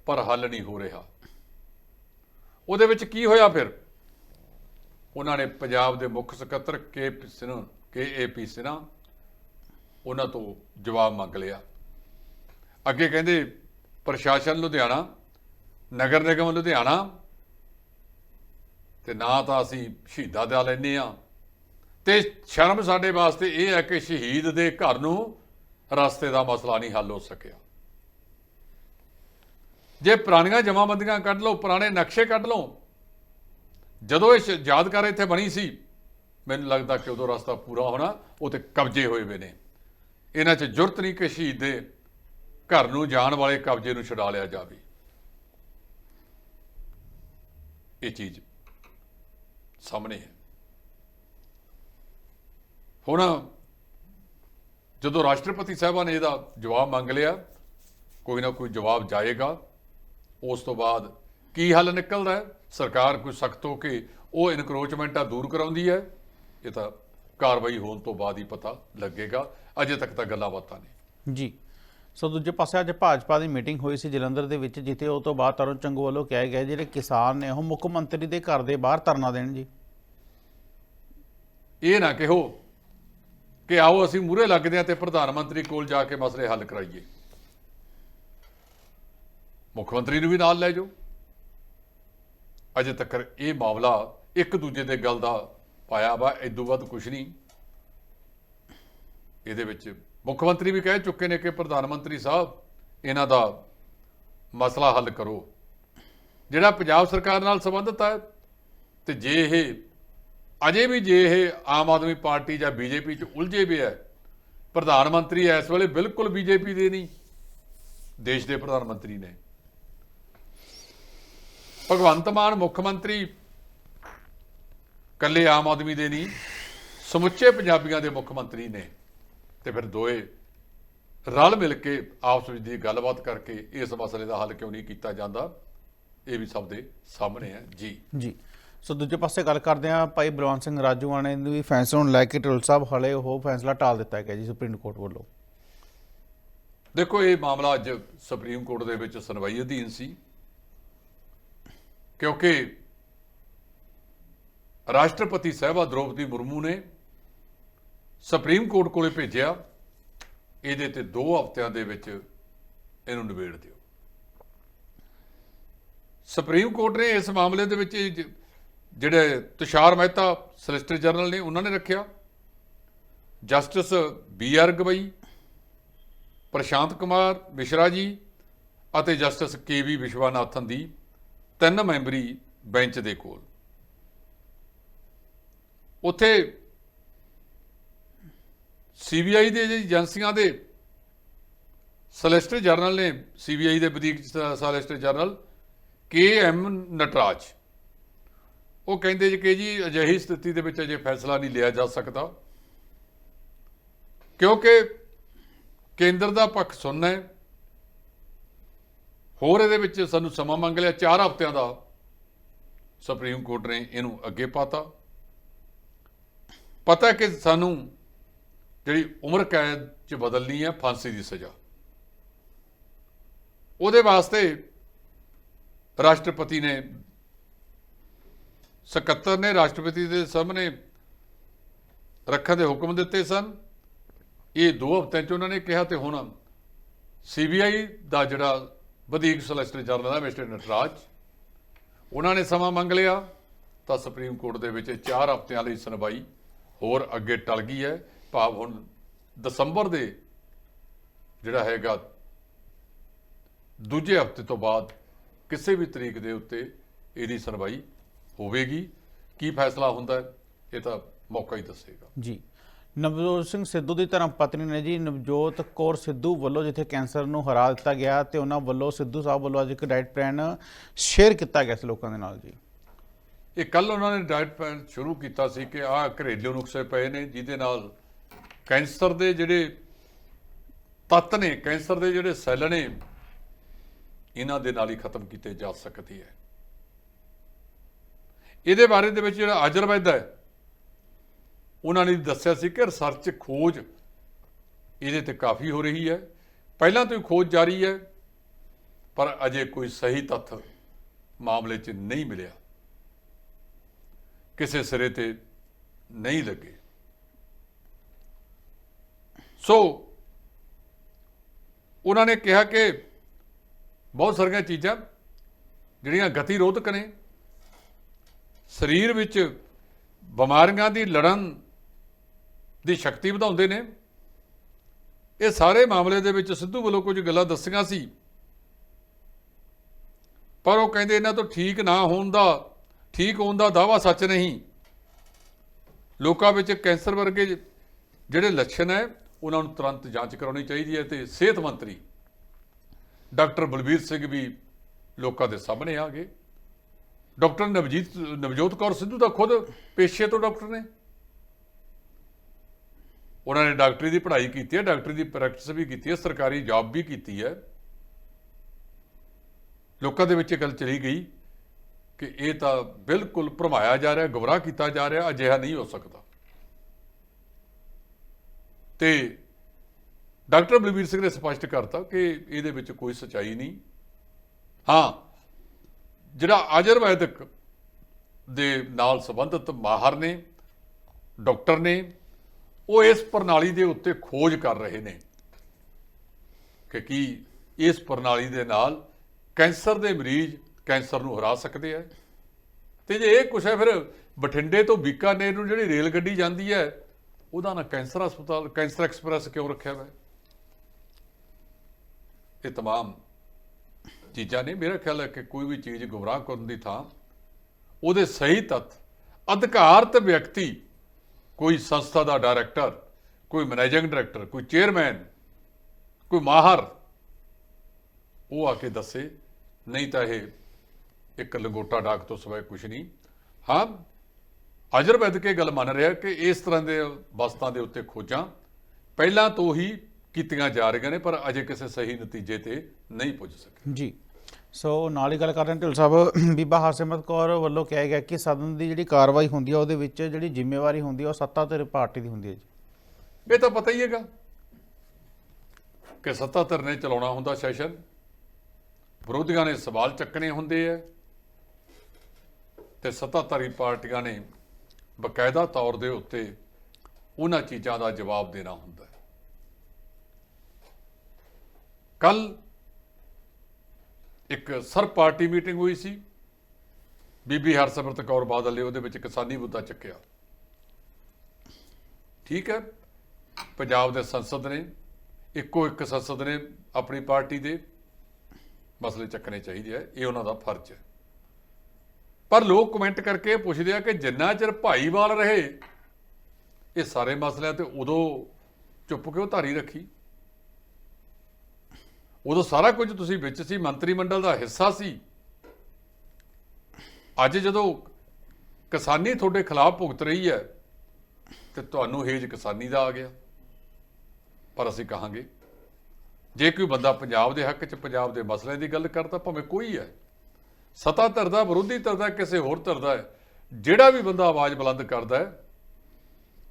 ਪਰ ਹੱਲ ਨਹੀਂ ਹੋ ਰਿਹਾ। ਉਹਦੇ ਵਿੱਚ ਕੀ ਹੋਇਆ ਫਿਰ? ਉਹਨਾਂ ਨੇ ਪੰਜਾਬ ਦੇ ਮੁੱਖ ਸਕੱਤਰ ਕੇ ਪੀ ਸਿਨਹਾ, ਕੇ ਏ ਪੀ ਸਿਨਹਾ, ਉਹਨਾਂ ਤੋਂ ਜਵਾਬ ਮੰਗ ਲਿਆ। ਅੱਗੇ ਕਹਿੰਦੇ, ਪ੍ਰਸ਼ਾਸਨ ਲੁਧਿਆਣਾ ਨਗਰ ਨਿਗਮ ਲੁਧਿਆਣਾ। ਤੇ ਨਾ ਤਾਂ ਅਸੀਂ ਸ਼ਹੀਦਾਂ ਦਾ ਲੈਨੇ ਆ ਤੇ ਸ਼ਰਮ ਸਾਡੇ ਵਾਸਤੇ ਇਹ ਹੈ ਕਿ ਸ਼ਹੀਦ ਦੇ ਘਰ ਨੂੰ ਰਸਤੇ ਦਾ ਮਸਲਾ ਨਹੀਂ ਹੱਲ ਹੋ ਸਕਿਆ। ਜੇ ਪੁਰਾਣੀਆਂ ਜਮਾਬੰਦੀਆਂ ਕੱਢ ਲਓ, ਪੁਰਾਣੇ ਨਕਸ਼ੇ ਕੱਢ ਲਓ। ਜਦੋਂ ਇਹ ਸ਼- ਯਾਦਗਾਰ ਇੱਥੇ ਬਣੀ ਸੀ, ਮੈਨੂੰ ਲੱਗਦਾ ਕਿ ਉਦੋਂ ਰਸਤਾ ਪੂਰਾ ਹੋਣਾ, ਉਹ ਤੇ ਕਬਜ਼ੇ ਹੋਏ ਹੋਏ ਨੇ। ਇਹਨਾਂ 'ਚ ਜੁਰਤ ਨਹੀਂ ਕਿ ਸ਼ਹੀਦ ਦੇ ਘਰ ਨੂੰ ਜਾਣ ਵਾਲੇ ਕਬਜ਼ੇ ਨੂੰ ਛੁਡਾ ਲਿਆ ਜਾਵੇ। ਇਹ ਚੀਜ਼ ਸਾਹਮਣੇ ਹੈ। ਹੁਣ ਜਦੋਂ ਰਾਸ਼ਟਰਪਤੀ ਸਾਹਿਬਾਂ ਨੇ ਇਹਦਾ ਜਵਾਬ ਮੰਗ ਲਿਆ, ਕੋਈ ਨਾ ਕੋਈ ਜਵਾਬ ਜਾਏਗਾ। ਉਸ ਤੋਂ ਬਾਅਦ ਕੀ ਹੱਲ ਨਿਕਲਦਾ ਹੈ? ਸਰਕਾਰ ਕੋਈ ਸਖਤ ਹੋ ਕੇ ਉਹ ਇਨਕਰੋਚਮੈਂਟਾਂ ਦੂਰ ਕਰਾਉਂਦੀ ਹੈ, ਇਹ ਤਾਂ ਕਾਰਵਾਈ ਹੋਣ ਤੋਂ ਬਾਅਦ ਹੀ ਪਤਾ ਲੱਗੇਗਾ। ਅਜੇ ਤੱਕ ਤਾਂ ਗੱਲਾਂ ਬਾਤਾਂ ਨੇ ਜੀ। ਸੋ ਦੂਜੇ ਪਾਸੇ ਅੱਜ ਭਾਜਪਾ ਦੀ ਮੀਟਿੰਗ ਹੋਈ ਸੀ ਜਲੰਧਰ ਦੇ ਵਿੱਚ, ਜਿੱਥੇ ਉਹ ਤੋਂ ਬਾਅਦ ਤਰੁਣ ਚੰਗੂ ਵੱਲੋਂ ਕਿਹਾ ਗਿਆ ਜਿਹੜੇ ਕਿਸਾਨ ਨੇ ਉਹ ਮੁੱਖ ਮੰਤਰੀ ਦੇ ਘਰ ਦੇ ਬਾਹਰ ਧਰਨਾ ਦੇਣ ਜੀ। ਇਹ ਨਾ ਕਿਹੋ ਕਿ ਆਓ ਅਸੀਂ ਮੂਹਰੇ ਲੱਗਦੇ ਹਾਂ ਤੇ ਪ੍ਰਧਾਨ ਮੰਤਰੀ ਕੋਲ ਜਾ ਕੇ ਮਸਲੇ ਹੱਲ ਕਰਾਈਏ। ਮੁੱਖ ਮੰਤਰੀ ਨੂੰ ਵੀ ਨਾਲ ਲੈ ਜਾਓ। ਅਜੇ ਤੱਕ ਇਹ ਮਾਮਲਾ ਇੱਕ ਦੂਜੇ ਦੇ ਗੱਲ ਦਾ ਪਾਇਆ ਵਾ ਇਦੋਂ ਵੱਧ ਕੁਝ ਨਹੀਂ। ਇਹਦੇ ਵਿੱਚ ਮੁੱਖ ਮੰਤਰੀ ਵੀ ਕਹਿ ਚੁੱਕੇ ਨੇ ਕਿ ਪ੍ਰਧਾਨ ਮੰਤਰੀ ਸਾਹਿਬ, ਇਹਨਾਂ ਦਾ ਮਸਲਾ ਹੱਲ ਕਰੋ। ਜਿਹੜਾ ਪੰਜਾਬ ਸਰਕਾਰ ਨਾਲ ਸੰਬੰਧਿਤ ਹੈ, ਤੇ ਜੇ ਇਹ, ਅਜੇ ਵੀ ਜੇ ਇਹ ਆਮ ਆਦਮੀ ਪਾਰਟੀ ਜਾਂ ਬੀਜੇਪੀ ਚ ਉਲਝੇ ਵੀ ਹੈ, ਪ੍ਰਧਾਨ ਮੰਤਰੀ ਇਸ ਵੇਲੇ ਬਿਲਕੁਲ ਬੀਜੇਪੀ ਦੇ ਨਹੀਂ, ਦੇਸ਼ ਦੇ ਪ੍ਰਧਾਨ ਮੰਤਰੀ ਨੇ। ਭਗਵੰਤ ਮਾਨ ਮੁੱਖ ਮੰਤਰੀ ਕੱਲੇ ਆਮ ਆਦਮੀ ਦੇ ਨਹੀਂ, ਸਮੁੱਚੇ ਪੰਜਾਬੀਆਂ ਦੇ ਮੁੱਖ ਮੰਤਰੀ ਨੇ। ਤੇ ਫਿਰ ਦੋਏ ਰਲ ਮਿਲ ਕੇ ਆਪਸ ਵਿੱਚ ਦੀ ਗੱਲਬਾਤ ਕਰਕੇ ਇਸ ਮਸਲੇ ਦਾ ਹੱਲ ਕਿਉਂ ਨਹੀਂ ਕੀਤਾ ਜਾਂਦਾ ਇਹ ਵੀ ਸਭ ਦੇ ਸਾਹਮਣੇ ਹੈ। ਜੀ। ਜੀ। ਸੋ ਦੂਜੇ ਪਾਸੇ ਗੱਲ ਕਰਦੇ ਹਾਂ ਭਾਈ ਬਲਵੰਤ ਸਿੰਘ ਰਾਜੂਆਣੇ ਨੂੰ ਵੀ ਫੈਸਲੇ ਨੂੰ ਲੈ ਕੇ ਢਿੱਲੋਂ ਸਾਹਿਬ ਹਲੇ ਉਹ ਫੈਸਲਾ ਟਾਲ ਦਿੱਤਾ ਗਿਆ ਜੀ ਸੁਪਰੀਮ ਕੋਰਟ ਵੱਲੋਂ। ਦੇਖੋ ਇਹ ਮਾਮਲਾ ਅੱਜ ਸੁਪਰੀਮ ਕੋਰਟ ਦੇ ਵਿੱਚ ਸੁਣਵਾਈ ਅਧੀਨ ਸੀ ਕਿਉਂਕਿ ਰਾਸ਼ਟਰਪਤੀ ਸਾਹਿਬਾ ਦ੍ਰੋਪਦੀ ਮੁਰਮੂ ਨੇ ਸੁਪਰੀਮ ਕੋਰਟ ਕੋਲੇ ਭੇਜਿਆ, ਇਹਦੇ ਤੇ 2 ਹਫ਼ਤਿਆਂ ਦੇ ਵਿੱਚ ਇਹਨੂੰ ਨਿਬੇੜ ਦਿਓ। ਸੁਪਰੀਮ ਕੋਰਟ ਨੇ ਇਸ ਮਾਮਲੇ ਦੇ ਵਿੱਚ ਜਿਹੜੇ ਤੁਸ਼ਾਰ ਮਹਿਤਾ, ਸਲਿਸਟਰ ਜਨਰਲ ਨੇ, ਉਹਨਾਂ ਨੇ ਰੱਖਿਆ। Justice B R Gavai, Prashant Kumar Mishra ji ਅਤੇ ਜਸਟਿਸ ਕੇ ਵੀ ਵਿਸ਼ਵਾਨਾਥਨ ਦੀ ਤਿੰਨ ਮੈਂਬਰੀ ਬੈਂਚ ਦੇ ਕੋਲ। ਉੱਥੇ ਸੀਬੀਆਈ ਦੇ ਏਜੰਸੀਆਂ ਦੇ ਸੋਲਿਸਿਟਰ ਜਨਰਲ ਨੇ, ਸੀਬੀਆਈ ਦੇ ਵਧੀਕ solicitor general, K M Nataraj. ਉਹ ਕਹਿੰਦੇ ਜੀ ਕਿ ਜੀ ਅਜਿਹੀ ਸਥਿਤੀ ਦੇ ਵਿੱਚ ਅਜੇ ਫੈਸਲਾ ਨਹੀਂ ਲਿਆ ਜਾ ਸਕਦਾ। ਕਿਉਂਕਿ ਕੇਂਦਰ ਦਾ ਪੱਖ ਸੁਣਨਾ ਹੈ। ਹੋਰ ਇਹਦੇ ਵਿੱਚ ਸਾਨੂੰ ਸਮਾਂ ਮੰਗ ਲਿਆ। 4 ਹਫ਼ਤਿਆਂ ਦਾ ਸੁਪਰੀਮ ਕੋਰਟ ਨੇ ਇਹਨੂੰ ਅੱਗੇ ਪਾਤਾ। ਪਤਾ ਕਿ ਸਾਨੂੰ ਜਿਹੜੀ ਉਮਰ ਕੈਦ ਚ ਬਦਲਣੀ ਹੈ ਫਾਂਸੀ ਦੀ ਸਜ਼ਾ। ਉਹਦੇ ਵਾਸਤੇ ਰਾਸ਼ਟਰਪਤੀ ਨੇ, ਸਕੱਤਰ ਨੇ ਰਾਸ਼ਟਰਪਤੀ ਦੇ ਸਾਹਮਣੇ ਰੱਖਣ ਦੇ ਹੁਕਮ ਦਿੱਤੇ ਸਨ। ਇਹ ਦੋ ਹਫ਼ਤਿਆਂ ਚ ਉਹਨਾਂ ਨੇ ਕਿਹਾ ਤੇ ਹੁਣ ਸੀਬੀਆਈ ਦਾ ਜਿਹੜਾ ਵਧੀਕ ਸੋਲਿਸਿਟਰ ਜਨਰਲ ਹੈ ਮਿਸਟਰ ਨਟਰਾਜ, ਉਹਨਾਂ ਨੇ ਸਮਾਂ ਮੰਗ ਲਿਆ। ਤਾਂ ਸੁਪਰੀਮ ਕੋਰਟ ਦੇ ਵਿੱਚ 4 ਹਫ਼ਤਿਆਂ ਲਈ ਸੁਣਵਾਈ ਹੋਰ ਅੱਗੇ ਟਲ ਗਈ ਹੈ। ਭਾਵ ਹੁਣ ਦਸੰਬਰ ਦੇ ਜਿਹੜਾ ਹੈਗਾ ਦੂਜੇ ਹਫ਼ਤੇ ਤੋਂ ਬਾਅਦ ਕਿਸੇ ਵੀ ਤਰੀਕ ਦੇ ਉੱਤੇ ਇਹਦੀ ਸੁਣਵਾਈ ਹੋਵੇਗੀ। ਕੀ ਫੈਸਲਾ ਹੁੰਦਾ ਇਹ ਤਾਂ ਮੌਕਾ ਹੀ ਦੱਸੇਗਾ। ਜੀ। ਨਵਜੋਤ ਸਿੰਘ ਸਿੱਧੂ ਦੀ ਧਰਮ ਪਤਨੀ ਨੇ ਜੀ ਨਵਜੋਤ ਕੌਰ ਸਿੱਧੂ ਵੱਲੋਂ ਜਿੱਥੇ ਕੈਂਸਰ ਨੂੰ ਹਰਾ ਦਿੱਤਾ ਗਿਆ ਤੇ ਉਹਨਾਂ ਵੱਲੋਂ ਸਿੱਧੂ ਸਾਹਿਬ ਵੱਲੋਂ ਅੱਜ ਇੱਕ ਡਾਈਟ ਪਲਾਨ ਸ਼ੇਅਰ ਕੀਤਾ ਗਿਆ ਸੀ ਲੋਕਾਂ ਦੇ ਨਾਲ ਜੀ। ਇਹ ਕੱਲ ਉਹਨਾਂ ਨੇ ਡਾਈਟ ਪਲਾਨ ਸ਼ੁਰੂ ਕੀਤਾ ਸੀ ਕਿ ਆਹ ਘਰੇਲੂ ਨੁਕਸੇ ਪਏ ਨੇ ਜਿਹਦੇ ਨਾਲ ਕੈਂਸਰ ਦੇ ਜਿਹੜੇ ਤੱਤ ਨੇ, ਕੈਂਸਰ ਦੇ ਜਿਹੜੇ ਸੈੱਲ ਨੇ, ਇਹਨਾਂ ਦੇ ਨਾਲ ਹੀ ਖਤਮ ਕੀਤੇ ਜਾ ਸਕਦੇ ਹੈ। ਇਹਦੇ ਬਾਰੇ ਦੇ ਵਿੱਚ ਜਿਹੜਾ ਆਯੁਰਵੈਦ ਹੈ, ਉਹਨਾਂ ਨੇ ਦੱਸਿਆ ਸੀ ਕਿ ਰਿਸਰਚ ਖੋਜ ਇਹਦੇ ਤੇ ਕਾਫੀ ਹੋ ਰਹੀ ਹੈ। ਪਹਿਲਾਂ ਤੋਂ ਹੀ ਖੋਜ ਜਾਰੀ ਹੈ, ਪਰ ਅਜੇ ਕੋਈ ਸਹੀ ਤੱਥ ਮਾਮਲੇ 'ਚ ਨਹੀਂ ਮਿਲਿਆ। ਕਿਸੇ ਸਿਰੇ ਤੇ ਨਹੀਂ ਲੱਗੇ। ਸੋ ਉਹਨਾਂ ਨੇ ਕਿਹਾ ਕਿ ਬਹੁਤ ਸਾਰੀਆਂ ਚੀਜ਼ਾਂ ਜਿਹੜੀਆਂ ਗਤੀ ਰੋਧਕ ਨੇ, ਸਰੀਰ ਵਿੱਚ ਬਿਮਾਰੀਆਂ ਦੀ ਲੜਨ ਦੀ ਸ਼ਕਤੀ ਵਧਾਉਂਦੇ ਨੇ। ਇਹ ਸਾਰੇ ਮਾਮਲੇ ਦੇ ਵਿੱਚ ਸਿੱਧੂ ਵੱਲੋਂ ਕੁਝ ਗੱਲਾਂ ਦੱਸੀਆਂ ਸੀ। ਪਰ ਉਹ ਕਹਿੰਦੇ ਇਹਨਾਂ ਤੋਂ ਠੀਕ ਨਾ ਹੋਣ ਦਾ, ਠੀਕ ਹੋਣ ਦਾ ਦਾਵਾ ਸੱਚ ਨਹੀਂ। ਲੋਕਾਂ ਵਿੱਚ ਕੈਂਸਰ ਵਰਗੇ ਜਿਹੜੇ ਲੱਛਣ ਹੈ ਉਹਨਾਂ ਨੂੰ ਤੁਰੰਤ ਜਾਂਚ ਕਰਾਉਣੀ ਚਾਹੀਦੀ ਹੈ ਤੇ ਸਿਹਤ ਮੰਤਰੀ ਡਾਕਟਰ ਬਲਬੀਰ ਸਿੰਘ ਵੀ ਲੋਕਾਂ ਦੇ ਸਾਹਮਣੇ ਆ ਗਏ ਡਾਕਟਰ ਨਵਜੀਤ, ਨਵਜੋਤ ਕੌਰ ਸਿੱਧੂ ਦਾ ਖੁਦ ਪੇਸ਼ੇ ਤੋਂ ਡਾਕਟਰ ਨੇ। ਉਹਨਾਂ ਨੇ ਡਾਕਟਰੀ ਦੀ ਪੜ੍ਹਾਈ ਕੀਤੀ ਹੈ, ਡਾਕਟਰੀ ਦੀ ਪ੍ਰੈਕਟਿਸ ਵੀ ਕੀਤੀ ਹੈ, ਸਰਕਾਰੀ ਜੌਬ ਵੀ ਕੀਤੀ ਹੈ। ਲੋਕਾਂ ਦੇ ਵਿੱਚ ਇਹ ਗੱਲ ਚਲੀ ਗਈ ਕਿ ਇਹ ਤਾਂ ਬਿਲਕੁਲ ਭਰਮਾਇਆ ਜਾ ਰਿਹਾ, ਗੁੰਮਰਾਹ ਕੀਤਾ ਜਾ ਰਿਹਾ, ਅਜਿਹਾ ਨਹੀਂ ਹੋ ਸਕਦਾ। ਤੇ ਡਾਕਟਰ ਬਲਬੀਰ ਸਿੰਘ ਨੇ ਸਪਸ਼ਟ ਕਰਤਾ ਕਿ ਇਹਦੇ ਵਿੱਚ ਕੋਈ ਸਚਾਈ ਨਹੀਂ। ਹਾਂ, ਜਿਹੜਾ ਆਯੁਰਵੈਦਿਕ ਦੇ ਨਾਲ ਸੰਬੰਧਿਤ ਮਾਹਰ ਨੇ, ਡਾਕਟਰ ਨੇ, ਉਹ ਇਸ ਪ੍ਰਣਾਲੀ ਦੇ ਉੱਤੇ ਖੋਜ ਕਰ ਰਹੇ ਨੇ ਕਿ ਕੀ ਇਸ ਪ੍ਰਣਾਲੀ ਦੇ ਨਾਲ ਕੈਂਸਰ ਦੇ ਮਰੀਜ਼ ਕੈਂਸਰ ਨੂੰ ਹਰਾ ਸਕਦੇ ਆ। ਤੇ ਜੇ ਇਹ ਕੁਛ ਹੈ, ਫਿਰ ਬਠਿੰਡੇ ਤੋਂ ਬੀਕਾਨੇਰ ਨੂੰ ਜਿਹੜੀ ਰੇਲ ਗੱਡੀ ਜਾਂਦੀ ਹੈ ਉਹਦਾ ਨਾਂ ਕੈਂਸਰ ਹਸਪਤਾਲ ਕੈਂਸਰ ਐਕਸਪ੍ਰੈਸ ਕਿਉਂ ਰੱਖਿਆ ਹੋਇਆ ਹੈ ਇਹ तमाम ਚੀਜ਼ਾਂ ਨੇ ਮੇਰਾ ਖਿਆਲ ਹੈ ਕਿ ਕੋਈ ਵੀ ਚੀਜ਼ ਗੁੰਮਰਾਹ ਕਰਨ ਦੀ ਥਾਂ ਉਹਦੇ ਸਹੀ ਤੱਤ ਅਧਿਕਾਰਤ ਵਿਅਕਤੀ ਕੋਈ ਸੰਸਥਾ ਦਾ ਡਾਇਰੈਕਟਰ ਕੋਈ ਮੈਨੇਜਿੰਗ ਡਾਇਰੈਕਟਰ ਕੋਈ ਚੇਅਰਮੈਨ ਕੋਈ ਮਾਹਰ ਉਹ ਆ ਕੇ ਦੱਸੇ ਨਹੀਂ ਤਾਂ ਇਹ ਇੱਕ ਲੰਗੋਟਾ ਡਾਕ ਤੋਂ ਸਿਵਾਏ ਕੁਝ ਨਹੀਂ ਹਾਂ ਆਯੁਰਵੈਦਿਕ ਇਹ ਗੱਲ ਮੰਨ ਰਿਹਾ ਕਿ ਇਸ ਤਰ੍ਹਾਂ ਦੇ ਵਸਤਾਂ ਦੇ ਉੱਤੇ ਖੋਜਾਂ ਪਹਿਲਾਂ ਤੋਂ ਹੀ ਕੀਤੀਆਂ ਜਾ ਰਹੀਆਂ ਨੇ ਪਰ ਅਜੇ ਕਿਸੇ ਸਹੀ ਨਤੀਜੇ ਤੇ ਨਹੀਂ ਪੁੱਜ ਸਕੇ। ਜੀ। ਸੋ ਨਾਲ ਹੀ ਗੱਲ ਕਰ ਰਹੇ ਢਿੱਲ ਸਾਹਿਬ ਬੀਬਾ ਹਰਸਿਮਰਤ ਕੌਰ ਵੱਲੋਂ ਕਿਹਾ ਗਿਆ ਕਿ ਸਦਨ ਦੀ ਜਿਹੜੀ ਕਾਰਵਾਈ ਹੁੰਦੀ ਹੈ ਉਹਦੇ ਵਿੱਚ ਜਿਹੜੀ ਜ਼ਿੰਮੇਵਾਰੀ ਹੁੰਦੀ ਹੈ ਉਹ ਸੱਤਾਧਾਰੀ ਪਾਰਟੀ ਦੀ ਹੁੰਦੀ ਹੈ ਜੀ। ਇਹ ਤਾਂ ਪਤਾ ਹੀ ਹੈਗਾ ਕਿ ਸੱਤਾਧਰ ਨੇ ਚਲਾਉਣਾ ਹੁੰਦਾ ਸੈਸ਼ਨ। ਵਿਰੋਧੀਆਂ ਨੇ ਸਵਾਲ ਚੱਕਣੇ ਹੁੰਦੇ ਆ ਤੇ ਸੱਤਾਧਾਰੀ ਪਾਰਟੀਆਂ ਨੇ ਬਕਾਇਦਾ ਤੌਰ ਦੇ ਉੱਤੇ ਉਹਨਾਂ ਚੀਜ਼ਾਂ ਦਾ ਜਵਾਬ ਦੇਣਾ ਹੁੰਦਾ ਹੈ। ਕੱਲ ਇੱਕ ਸਰ ਪਾਰਟੀ ਮੀਟਿੰਗ ਹੋਈ ਸੀ। ਬੀਬੀ ਹਰਸਿਮਰਤ ਕੌਰ ਬਾਦਲ ਨੇ ਉਹਦੇ ਵਿੱਚ ਕਿਸਾਨੀ ਮੁੱਦਾ ਚੱਕਿਆ। ਠੀਕ ਹੈ, ਪੰਜਾਬ ਦੇ ਸੰਸਦ ਨੇ ਇੱਕੋ ਇੱਕ ਸੰਸਦ ਨੇ ਆਪਣੀ ਪਾਰਟੀ ਦੇ। ਮਸਲੇ ਚੱਕਣੇ ਚਾਹੀਦੇ ਆ, ਇਹ ਉਹਨਾਂ ਦਾ ਫਰਜ਼ ਹੈ। ਪਰ ਲੋਕ ਕਮੈਂਟ ਕਰਕੇ ਪੁੱਛਦੇ ਆ ਕਿ ਜਿੰਨਾ ਚਿਰ ਭਾਈਵਾਲ ਰਹੇ, ਇਹ ਸਾਰੇ ਮਸਲਿਆਂ ਤੇ ਉਦੋਂ ਚੁੱਪ ਕਿਉਂ ਧਾਰੀ ਰੱਖੀ? ਉਦੋਂ ਸਾਰਾ ਕੁਝ ਤੁਸੀਂ ਵਿੱਚ ਸੀ ਮੰਤਰੀ ਮੰਡਲ ਦਾ ਹਿੱਸਾ ਸੀ। ਅੱਜ ਜਦੋਂ ਕਿਸਾਨੀ ਤੁਹਾਡੇ ਖਿਲਾਫ ਭੁਗਤ ਰਹੀ ਹੈ, ਤੇ ਤੁਹਾਨੂੰ ਹੇਜ ਕਿਸਾਨੀ ਦਾ ਆ ਗਿਆ। ਪਰ ਅਸੀਂ ਕਹਾਂਗੇ, ਜੇ ਕੋਈ ਬੰਦਾ ਪੰਜਾਬ ਦੇ ਹੱਕ 'ਚ, ਪੰਜਾਬ ਦੇ ਮਸਲਿਆਂ ਦੀ ਗੱਲ ਕਰਦਾ, ਭਾਵੇਂ ਕੋਈ ਹੈ ਸਤਾ ਧਰਦਾ ਵਿਰੋਧੀ ਧਿਰ ਦਾ ਕਿਸੇ ਹੋਰ ਧਿਰ ਦਾ ਜਿਹੜਾ ਵੀ ਬੰਦਾ ਆਵਾਜ਼ ਬੁਲੰਦ ਕਰਦਾ ਹੈ,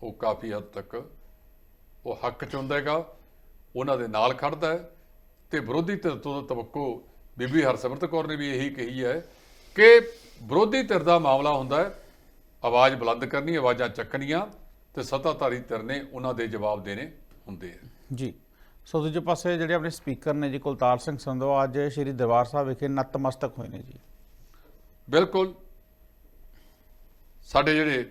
ਉਹ ਕਾਫੀ ਹੱਦ ਤੱਕ ਉਹ ਹੱਕ 'ਚ ਹੁੰਦਾ ਹੈਗਾ, ਉਹਨਾਂ ਦੇ ਨਾਲ ਖੜਦਾ ਹੈ। ਤੇ ਵਿਰੋਧੀ ਧਿਰ ਤੋਂ ਤਵੱਕੋ ਬੀਬੀ ਹਰਸਿਮਰਤ ਕੌਰ ਨੇ ਵੀ ਇਹੀ ਕਹੀ ਹੈ ਕਿ ਵਿਰੋਧੀ ਧਿਰ ਦਾ ਮਾਮਲਾ ਹੁੰਦਾ ਹੈ, ਆਵਾਜ਼ ਬੁਲੰਦ ਕਰਨੀ, ਆਵਾਜ਼ਾਂ ਚੱਕਣੀਆਂ ਤੇ ਸੱਤਾਧਾਰੀ ਧਿਰ ਨੇ ਉਹਨਾਂ ਦੇ ਜਵਾਬ ਦੇਣੇ ਹੁੰਦੇ ਆ। ਜੀ। ਸੋ ਦੂਜੇ ਪਾਸੇ ਜਿਹੜੇ ਆਪਣੇ ਸਪੀਕਰ ਨੇ ਜੀ, ਕੁਲਤਾਰ ਸਿੰਘ ਸੰਧਵਾ ਅੱਜ ਸ਼੍ਰੀ ਦਰਬਾਰ ਸਾਹਿਬ ਵਿਖੇ ਨਤਮਸਤਕ ਹੋਏ ਨੇ ਜੀ। ਬਿਲਕੁਲ। ਸਾਡੇ ਜਿਹੜੇ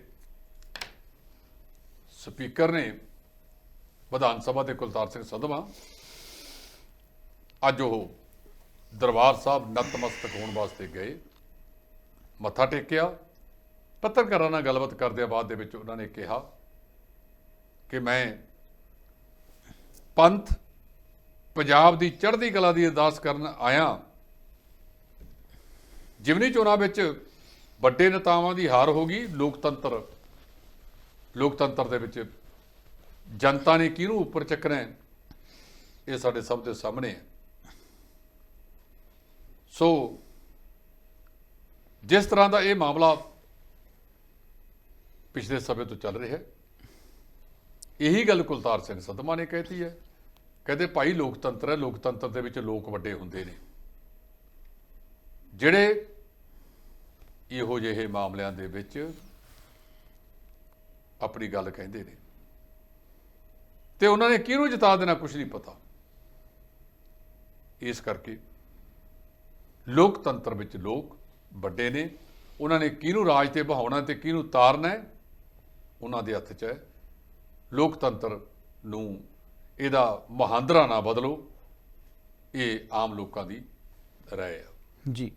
ਸਪੀਕਰ ਨੇ ਵਿਧਾਨ ਸਭਾ ਦੇ ਕੁਲਤਾਰ ਸਿੰਘ ਸੰਧਵਾ ਅੱਜ ਉਹ ਦਰਬਾਰ ਸਾਹਿਬ ਨਤਮਸਤਕ ਹੋਣ ਵਾਸਤੇ ਗਏ। ਮੱਥਾ ਟੇਕਿਆ। ਪੱਤਰਕਾਰਾਂ ਨਾਲ ਗੱਲਬਾਤ ਕਰਦਿਆਂ ਬਾਅਦ ਦੇ ਵਿੱਚ ਉਹਨਾਂ ਨੇ ਕਿਹਾ ਕਿ ਮੈਂ ਪੰਥ ਪੰਜਾਬ ਦੀ ਚੜ੍ਹਦੀ ਕਲਾ ਦੀ ਅਰਦਾਸ ਕਰਨ ਆਇਆ ਜਿਮਨੀ ਚੋਣਾਂ ਵਿੱਚ ਵੱਡੇ ਨੇਤਾਵਾਂ ਦੀ ਹਾਰ ਹੋ ਗਈ, ਲੋਕਤੰਤਰ ਲੋਕਤੰਤਰ ਦੇ ਵਿੱਚ ਜਨਤਾ ਨੇ ਕਿਹਨੂੰ ਉੱਪਰ ਚੱਕਣਾ ਇਹ ਸਾਡੇ ਸਭ ਦੇ ਸਾਹਮਣੇ ਹੈ। ਸੋ ਜਿਸ ਤਰ੍ਹਾਂ ਦਾ ਇਹ ਮਾਮਲਾ ਪਿਛਲੇ ਸਮੇਂ ਤੋਂ ਚੱਲ ਰਿਹਾ ਹੈ, ਇਹੀ ਗੱਲ ਕੁਲਤਾਰ ਸਿੰਘ ਸੰਧਮਾ ਨੇ ਕਹਿਤੀ ਹੈ। ਕਹਿੰਦੇ ਭਾਈ ਲੋਕਤੰਤਰ ਹੈ, ਲੋਕਤੰਤਰ ਦੇ ਵਿੱਚ ਲੋਕ ਵੱਡੇ ਹੁੰਦੇ ਨੇ। ਜਿਹੜੇ ਇਹੋ ਜਿਹੇ ਮਾਮਲਿਆਂ ਦੇ ਵਿੱਚ ਆਪਣੀ ਗੱਲ ਕਹਿੰਦੇ ਨੇ। ਤੇ ਉਹਨਾਂ ਨੇ ਕਿਹਨੂੰ ਜਿਤਾ ਦੇਣਾ ਕੁਝ ਨਹੀਂ ਪਤਾ। ਇਸ ਕਰਕੇ ਲੋਕਤੰਤਰ ਵਿੱਚ ਲੋਕ ਵੱਡੇ ਨੇ। ਉਹਨਾਂ ਨੇ ਕਿਹਨੂੰ ਰਾਜ ਤੇ ਬਹਾਉਣਾ ਤੇ ਕਿਹਨੂੰ ਤਾਰਨਾ ਹੈ, ਉਹਨਾਂ ਦੇ ਹੱਥ 'ਚ ਹੈ। ਲੋਕਤੰਤਰ ਨੂੰ ਇਹਦਾ ਮਹਾਂਦਰਾ ਨਾ ਬਦਲੋ। ਇਹ ਆਮ ਲੋਕਾਂ ਦੀ ਰਾਏ ਆ। ਜੀ।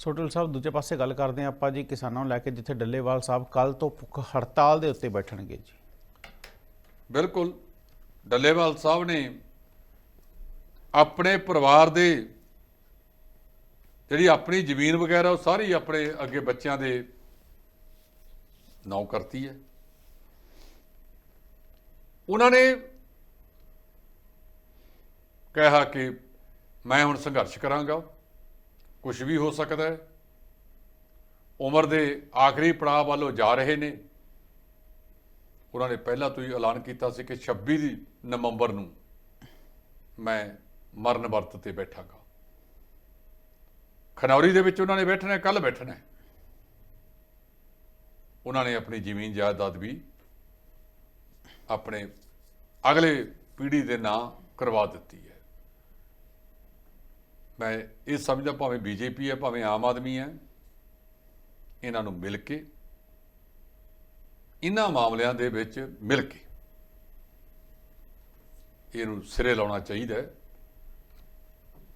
ਸੋਟਲ ਸਾਹਿਬ, ਦੂਜੇ ਪਾਸੇ ਗੱਲ ਕਰਦੇ ਹਾਂ ਆਪਾਂ ਜੀ ਕਿਸਾਨਾਂ ਨੂੰ ਲੈ ਕੇ, ਜਿੱਥੇ ਡੱਲੇਵਾਲ ਸਾਹਿਬ ਕੱਲ ਤੋਂ ਭੁੱਖ ਹੜਤਾਲ ਦੇ ਉੱਤੇ ਬੈਠਣਗੇ ਜੀ। ਬਿਲਕੁਲ, ਡੱਲੇਵਾਲ ਸਾਹਿਬ ਨੇ ਆਪਣੇ ਪਰਿਵਾਰ ਦੇ ਜਿਹੜੀ ਆਪਣੀ ਜ਼ਮੀਨ ਵਗੈਰਾ, ਉਹ ਸਾਰੀ ਆਪਣੇ ਅੱਗੇ ਬੱਚਿਆਂ ਦੇ ਨਾਂ ਕਰਤੀ ਹੈ। ਉਹਨਾਂ ਨੇ ਕਿਹਾ ਕਿ ਮੈਂ ਹੁਣ ਸੰਘਰਸ਼ ਕਰਾਂਗਾ। ਕੁਝ ਵੀ ਹੋ ਸਕਦਾ ਹੈ। ਉਮਰ ਦੇ ਆਖਰੀ ਪੜਾਅ ਵੱਲੋਂ ਜਾ ਰਹੇ ਨੇ। ਉਹਨਾਂ ਨੇ ਪਹਿਲਾਂ ਤੋਂ ਹੀ ਐਲਾਨ ਕੀਤਾ ਸੀ ਕਿ 26 ਦੀ ਨਵੰਬਰ ਨੂੰ ਮੈਂ ਮਰਨ ਵਰਤ ਤੇ ਬੈਠਾਂਗਾ। ਖਨੌਰੀ ਦੇ ਵਿੱਚ ਉਹਨਾਂ ਨੇ ਬੈਠਣਾ ਕੱਲ ਬੈਠਣਾ ਉਹਨਾਂ ਨੇ ਆਪਣੀ ਜ਼ਮੀਨ ਜਾਇਦਾਦ ਵੀ ਆਪਣੇ ਅਗਲੇ ਪੀੜ੍ਹੀ ਦੇ ਨਾਂ ਕਰਵਾ ਦਿੱਤੀ ਹੈ। ਮੈਂ ਇਹ ਸਮਝਦਾ ਭਾਵੇਂ ਬੀਜੇਪੀ ਹੈ, ਭਾਵੇਂ ਆਮ ਆਦਮੀ ਹੈ, ਇਹਨਾਂ ਨੂੰ ਮਿਲ ਕੇ, ਇਹਨਾਂ ਮਾਮਲਿਆਂ ਦੇ ਵਿੱਚ ਮਿਲ ਕੇ ਇਹਨੂੰ ਸਿਰੇ ਲਾਉਣਾ ਚਾਹੀਦਾ ਹੈ।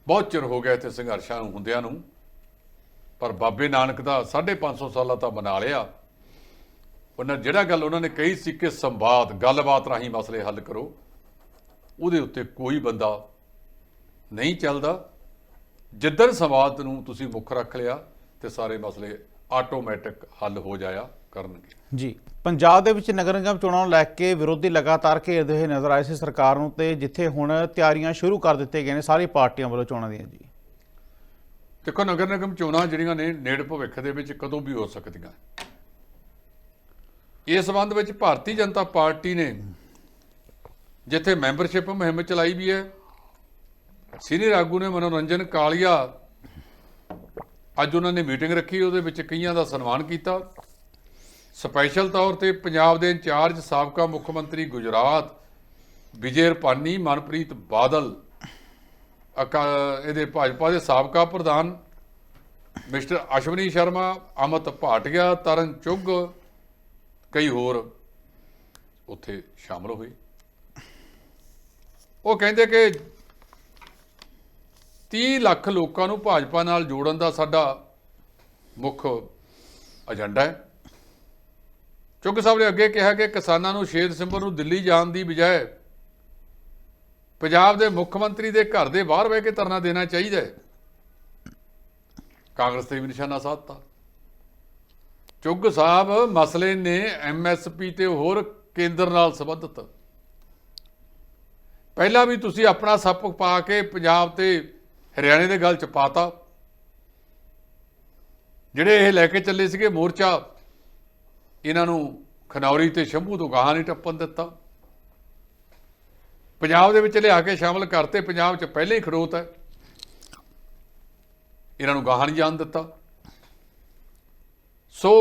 ਬਹੁਤ ਚਿਰ ਹੋ ਗਿਆ ਇੱਥੇ ਸੰਘਰਸ਼ਾਂ ਨੂੰ, ਹੁੰਦਿਆਂ ਨੂੰ, ਪਰ ਬਾਬੇ ਨਾਨਕ ਦਾ 550 ਸਾਲਾਂ ਤਾਂ ਬਣਾ ਲਿਆ। ਉਹਨਾਂ ਜਿਹੜਾ ਗੱਲ ਉਹਨਾਂ ਨੇ ਕਹੀ ਸੀ ਕਿ ਸੰਵਾਦ, ਗੱਲਬਾਤ ਰਾਹੀਂ ਮਸਲੇ ਹੱਲ ਕਰੋ, ਉਹਦੇ ਉੱਤੇ ਕੋਈ ਬੰਦਾ ਨਹੀਂ ਚੱਲਦਾ। ਜਿੱਦਣ ਸੰਵਾਦ ਨੂੰ ਤੁਸੀਂ ਮੁੱਖ ਰੱਖ ਲਿਆ ਤੇ ਸਾਰੇ ਮਸਲੇ ਆਟੋਮੈਟਿਕ ਹੱਲ ਹੋ ਜਾਇਆ ਕਰਨਗੇ। ਜੀ ਪੰਜਾਬ ਦੇ ਵਿੱਚ ਨਗਰ ਨਿਗਮ ਚੋਣਾਂ ਨੂੰ ਲੈ ਕੇ ਵਿਰੋਧੀ ਲਗਾਤਾਰ ਘੇਰਦੇ ਹੋਏ ਨਜ਼ਰ ਆਏ ਸੀ ਸਰਕਾਰ ਨੂੰ ਤੇ ਜਿੱਥੇ ਹੁਣ ਤਿਆਰੀਆਂ ਸ਼ੁਰੂ ਕਰ ਦਿੱਤੇ ਗਏ ਨੇ ਸਾਰੀ ਪਾਰਟੀਆਂ ਵੱਲੋਂ ਚੋਣਾਂ ਦੀਆਂ ਜੀ। ਦੇਖੋ ਨਗਰ ਨਿਗਮ ਚੋਣਾਂ ਜਿਹੜੀਆਂ ਨੇ ਨੇੜ ਭਵਿੱਖ ਦੇ ਵਿੱਚ ਕਦੋਂ ਵੀ ਹੋ ਸਕਦੀਆਂ। ਇਸ ਸੰਬੰਧ ਵਿੱਚ ਭਾਰਤੀ ਜਨਤਾ ਪਾਰਟੀ ਨੇ ਜਿੱਥੇ ਮੈਂਬਰਸ਼ਿਪ ਮੁਹਿੰਮ ਚਲਾਈ ਵੀ ਹੈ ਸੀਨੀਅਰ ਆਗੂ ਨੇ ਮਨੋਰੰਜਨ ਕਾਲੀਆ। ਅੱਜ ਉਹਨਾਂ ਨੇ ਮੀਟਿੰਗ ਰੱਖੀ, ਉਹਦੇ ਵਿੱਚ ਕਈਆਂ ਦਾ ਸਨਮਾਨ ਕੀਤਾ। ਸਪੈਸ਼ਲ ਤੌਰ ਤੇ ਪੰਜਾਬ ਦੇ ਇੰਚਾਰਜ ਸਾਬਕਾ ਮੁੱਖ ਮੰਤਰੀ ਗੁਜਰਾਤ, ਵਿਜੇ ਰਪਾਨੀ, ਮਨਪ੍ਰੀਤ ਬਾਦਲ, ਅਕਾ, ਇਹਦੇ ਭਾਜਪਾ ਦੇ ਸਾਬਕਾ ਪ੍ਰਧਾਨ ਮਿਸਟਰ ਅਸ਼ਵਨੀ ਸ਼ਰਮਾ, ਅਮਤ ਭਾਟਿਆ, ਤਰਨ ਚੁੱਗ, ਕਈ ਹੋਰ ਉੱਥੇ ਸ਼ਾਮਲ ਹੋਏ। ਉਹ ਕਹਿੰਦੇ ਕਿ 30 ਲੱਖ ਲੋਕਾਂ ਨੂੰ ਭਾਜਪਾ ਨਾਲ ਜੋੜਨ ਦਾ ਸਾਡਾ ਮੁੱਖ ਏਜੰਡਾ ਹੈ। ਚੁੱਗ ਸਾਹਿਬ ਨੇ ਅੱਗੇ ਕਿਹਾ ਕਿ ਕਿਸਾਨਾਂ ਨੂੰ 6 ਦਸੰਬਰ ਨੂੰ ਦਿੱਲੀ ਜਾਣ ਦੀ ਬਜਾਏ ਪੰਜਾਬ ਦੇ ਮੁੱਖ ਮੰਤਰੀ ਦੇ ਘਰ ਦੇ ਬਾਹਰ ਬਹਿ ਕੇ ਧਰਨਾ ਦੇਣਾ ਚਾਹੀਦਾ ਹੈ। ਕਾਂਗਰਸ ਤੇ ਵੀ ਨਿਸ਼ਾਨਾ ਸਾਧਤਾ। ਚੁੱਗ ਸਾਹਿਬ, ਮਸਲੇ ਨੇ ਐਮਐਸਪੀ ਤੇ ਹੋਰ ਕੇਂਦਰ ਨਾਲ ਸੰਬੰਧਿਤ। ਪਹਿਲਾਂ ਵੀ ਤੁਸੀਂ ਆਪਣਾ ਸੱਪ ਪਾ ਕੇ ਪੰਜਾਬ ਤੇ ਹਰਿਆਣੇ ਦੇ ਗੱਲ ਚ ਪਾਤਾ। ਜਿਹੜੇ ਇਹ ਲੈ ਕੇ ਚੱਲੇ ਸੀਗੇ ਮੋਰਚਾ, ਇਹਨਾਂ ਨੂੰ ਖਨੌਰੀ ਤੇ ਸ਼ੰਭੂ ਤੋਂ ਗਾਹਾਂ ਨਹੀਂ ਟੱਪਣ ਦਿੱਤਾ। ਪੰਜਾਬ ਦੇ ਵਿੱਚ ਲਿਆ ਕੇ ਸ਼ਾਮਲ ਕਰਤੇ, ਪੰਜਾਬ 'ਚ ਪਹਿਲੇ ਹੀ ਖੜੋਤ ਹੈ। ਇਹਨਾਂ ਨੂੰ ਗਾਹਾਂ ਨਹੀਂ ਜਾਣ ਦਿੱਤਾ। ਸੋ,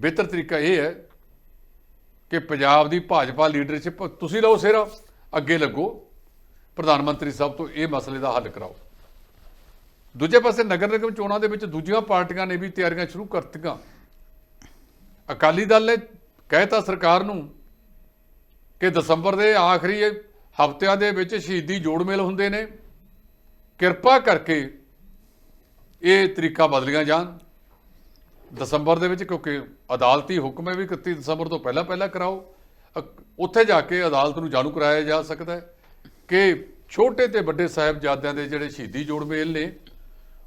ਬਿਹਤਰ ਤਰੀਕਾ ਇਹ ਹੈ ਕਿ ਪੰਜਾਬ ਦੀ ਭਾਜਪਾ ਲੀਡਰਸ਼ਿਪ ਤੁਸੀਂ ਲਓ ਸਿਰ ਅੱਗੇ ਲੱਗੋ। ਪ੍ਰਧਾਨ ਮੰਤਰੀ ਸਾਹਿਬ ਤੋਂ ਇਹ ਮਸਲੇ ਦਾ ਹੱਲ ਕਰਾਓ। ਦੂਜੇ ਪਾਸੇ ਨਗਰ ਨਿਗਮ ਚੋਣਾਂ ਦੇ ਵਿੱਚ ਦੂਜੀਆਂ ਪਾਰਟੀਆਂ ਨੇ ਵੀ ਤਿਆਰੀਆਂ ਸ਼ੁਰੂ ਕਰਤੀਆਂ। ਅਕਾਲੀ ਦਲ ਨੇ ਕਹਿਤਾ ਸਰਕਾਰ ਨੂੰ ਕਿ ਦਸੰਬਰ ਦੇ ਆਖਰੀ ਹਫ਼ਤਿਆਂ ਦੇ ਵਿੱਚ ਸ਼ਹੀਦੀ ਜੋੜ ਮੇਲ ਹੁੰਦੇ ਨੇ। ਕਿਰਪਾ ਕਰਕੇ ਇਹ ਤਰੀਕਾ ਬਦਲੀਆਂ ਜਾਣ। ਦਸੰਬਰ ਦੇ ਵਿੱਚ ਕਿਉਂਕਿ ਅਦਾਲਤੀ ਹੁਕਮ ਹੈ ਵੀ 31 ਦਸੰਬਰ ਤੋਂ ਪਹਿਲਾਂ ਪਹਿਲਾਂ ਕਰਾਓ। ਅਕ- ਉੱਥੇ ਜਾ ਕੇ ਅਦਾਲਤ ਨੂੰ ਜਾਣੂ ਕਰਾਇਆ ਜਾ ਸਕਦਾ ਹੈ। ਕਿ ਛੋਟੇ ਤੇ ਵੱਡੇ ਸਾਹਿਬਜ਼ਾਦਿਆਂ ਦੇ ਜਿਹੜੇ ਸ਼ਹੀਦੀ ਜੋੜ ਮੇਲ ਨੇ,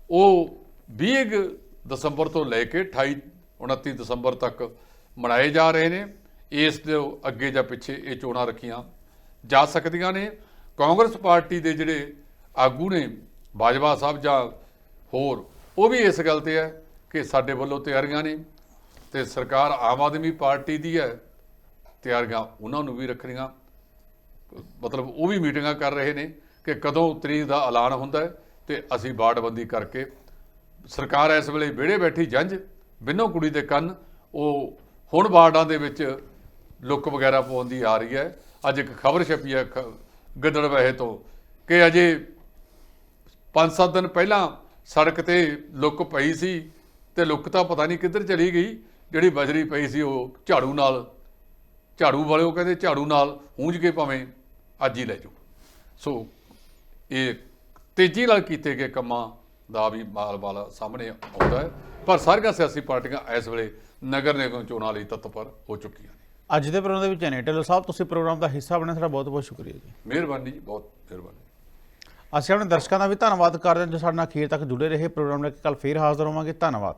ਉਹ 20 ਦਸੰਬਰ ਤੋਂ ਲੈ ਕੇ 28 29 ਦਸੰਬਰ ਤੱਕ ਮਨਾਏ ਜਾ ਰਹੇ ਨੇ। ਇਸ ਦੇ ਅੱਗੇ ਜਾਂ ਪਿੱਛੇ ਇਹ ਚੋਣਾਂ ਰੱਖੀਆਂ ਜਾ ਸਕਦੀਆਂ ਨੇ। ਕਾਂਗਰਸ ਪਾਰਟੀ ਦੇ ਜਿਹੜੇ ਆਗੂ ਨੇ, ਬਾਜਵਾ ਸਾਹਿਬ ਜਾਂ ਹੋਰ, ਉਹ ਵੀ ਇਸ ਗੱਲ ਤੇ ਹੈ ਕਿ ਸਾਡੇ ਵੱਲੋਂ ਤਿਆਰੀਆਂ ਨੇ ਤੇ ਸਰਕਾਰ ਆਮ ਆਦਮੀ ਪਾਰਟੀ ਦੀ ਹੈ। ਤਿਆਰੀਆਂ ਉਹਨਾਂ ਨੂੰ ਵੀ ਰੱਖਣੀਆਂ ਮਤਲਬ ਉਹ ਵੀ ਮੀਟਿੰਗਾਂ ਕਰ ਰਹੇ ਨੇ ਕਿ ਕਦੋਂ ਤਰੀਕ ਦਾ ਐਲਾਨ ਹੁੰਦਾ ਹੈ ਤੇ ਅਸੀਂ ਬਾੜਬੰਦੀ ਕਰਕੇ ਸਰਕਾਰ ਇਸ ਵੇਲੇ ਵਿਹੜੇ ਬੈਠੀ ਜੰਝ, ਬਿੰਨੋ ਕੁੜੀ ਦੇ ਕੰਨ, ਉਹ ਹੁਣ ਵਾਰਡਾਂ ਦੇ ਵਿੱਚ ਲੁੱਕ ਵਗੈਰਾ ਪਾਉਂਦੀ ਆ ਰਹੀ ਹੈ। ਅੱਜ ਇੱਕ ਖਬਰ ਛਪੀ ਹੈ ਖ- ਗਿੱਦੜ ਵਹੇ ਤੋਂ ਕਿ ਅਜੇ 5-7 ਦਿਨ ਪਹਿਲਾਂ ਸੜਕ ਤੇ ਲੁੱਕ ਪਈ ਸੀ ਤੇ ਲੁੱਕ ਤਾਂ ਪਤਾ ਨਹੀਂ ਕਿੱਧਰ ਚਲੀ ਗਈ, ਜਿਹੜੀ ਬਜਰੀ ਪਈ ਸੀ ਉਹ ਝਾੜੂ ਨਾਲ, ਝਾੜੂ ਵਾਲੇ ਉਹ ਕਹਿੰਦੇ ਝਾੜੂ ਨਾਲ ਹੂੰਝ ਕੇ ਭਾਵੇਂ ਅੱਜ ਹੀ ਲੈ ਜਾਓ। ਸੋ ਇਹ ਤੇਜ਼ੀ ਨਾਲ ਕੀਤੇ ਗਏ ਕੰਮਾਂ ਦਾ ਵੀ ਮਾਲ ਵਾਲਾ ਸਾਹਮਣੇ ਆਉਂਦਾ ਹੈ। ਪਰ ਸਾਰੀਆਂ ਸਿਆਸੀ ਪਾਰਟੀਆਂ ਇਸ ਵੇਲੇ ਨਗਰ ਨਿਗਮ ਚੋਣਾਂ ਲਈ ਤਤਪਰ ਹੋ ਚੁੱਕੀਆਂ ਨੇ। ਅੱਜ ਦੇ ਪ੍ਰੋਗਰਾਮ ਦੇ ਵਿੱਚ ਨੇ ਢਿੱਲੋਂ ਸਾਹਿਬ ਤੁਸੀਂ ਪ੍ਰੋਗਰਾਮ ਦਾ ਹਿੱਸਾ ਬਣੇ ਤੁਹਾਡਾ ਬਹੁਤ ਬਹੁਤ ਸ਼ੁਕਰੀਆ ਜੀ। ਮਿਹਰਬਾਨੀ ਜੀ ਬਹੁਤ ਮਿਹਰਬਾਨੀ। ਅਸੀਂ ਆਪਣੇ ਦਰਸ਼ਕਾਂ ਦਾ ਵੀ ਧੰਨਵਾਦ ਕਰਦੇ ਹਾਂ ਜੋ ਸਾਡੇ ਨਾਲ ਅਖੀਰ ਤੱਕ ਜੁੜੇ ਰਹੇ। ਪ੍ਰੋਗਰਾਮ ਨਾਲ ਕੱਲ ਫੇਰ ਹਾਜ਼ਰ ਹੋਵਾਂਗੇ। ਧੰਨਵਾਦ।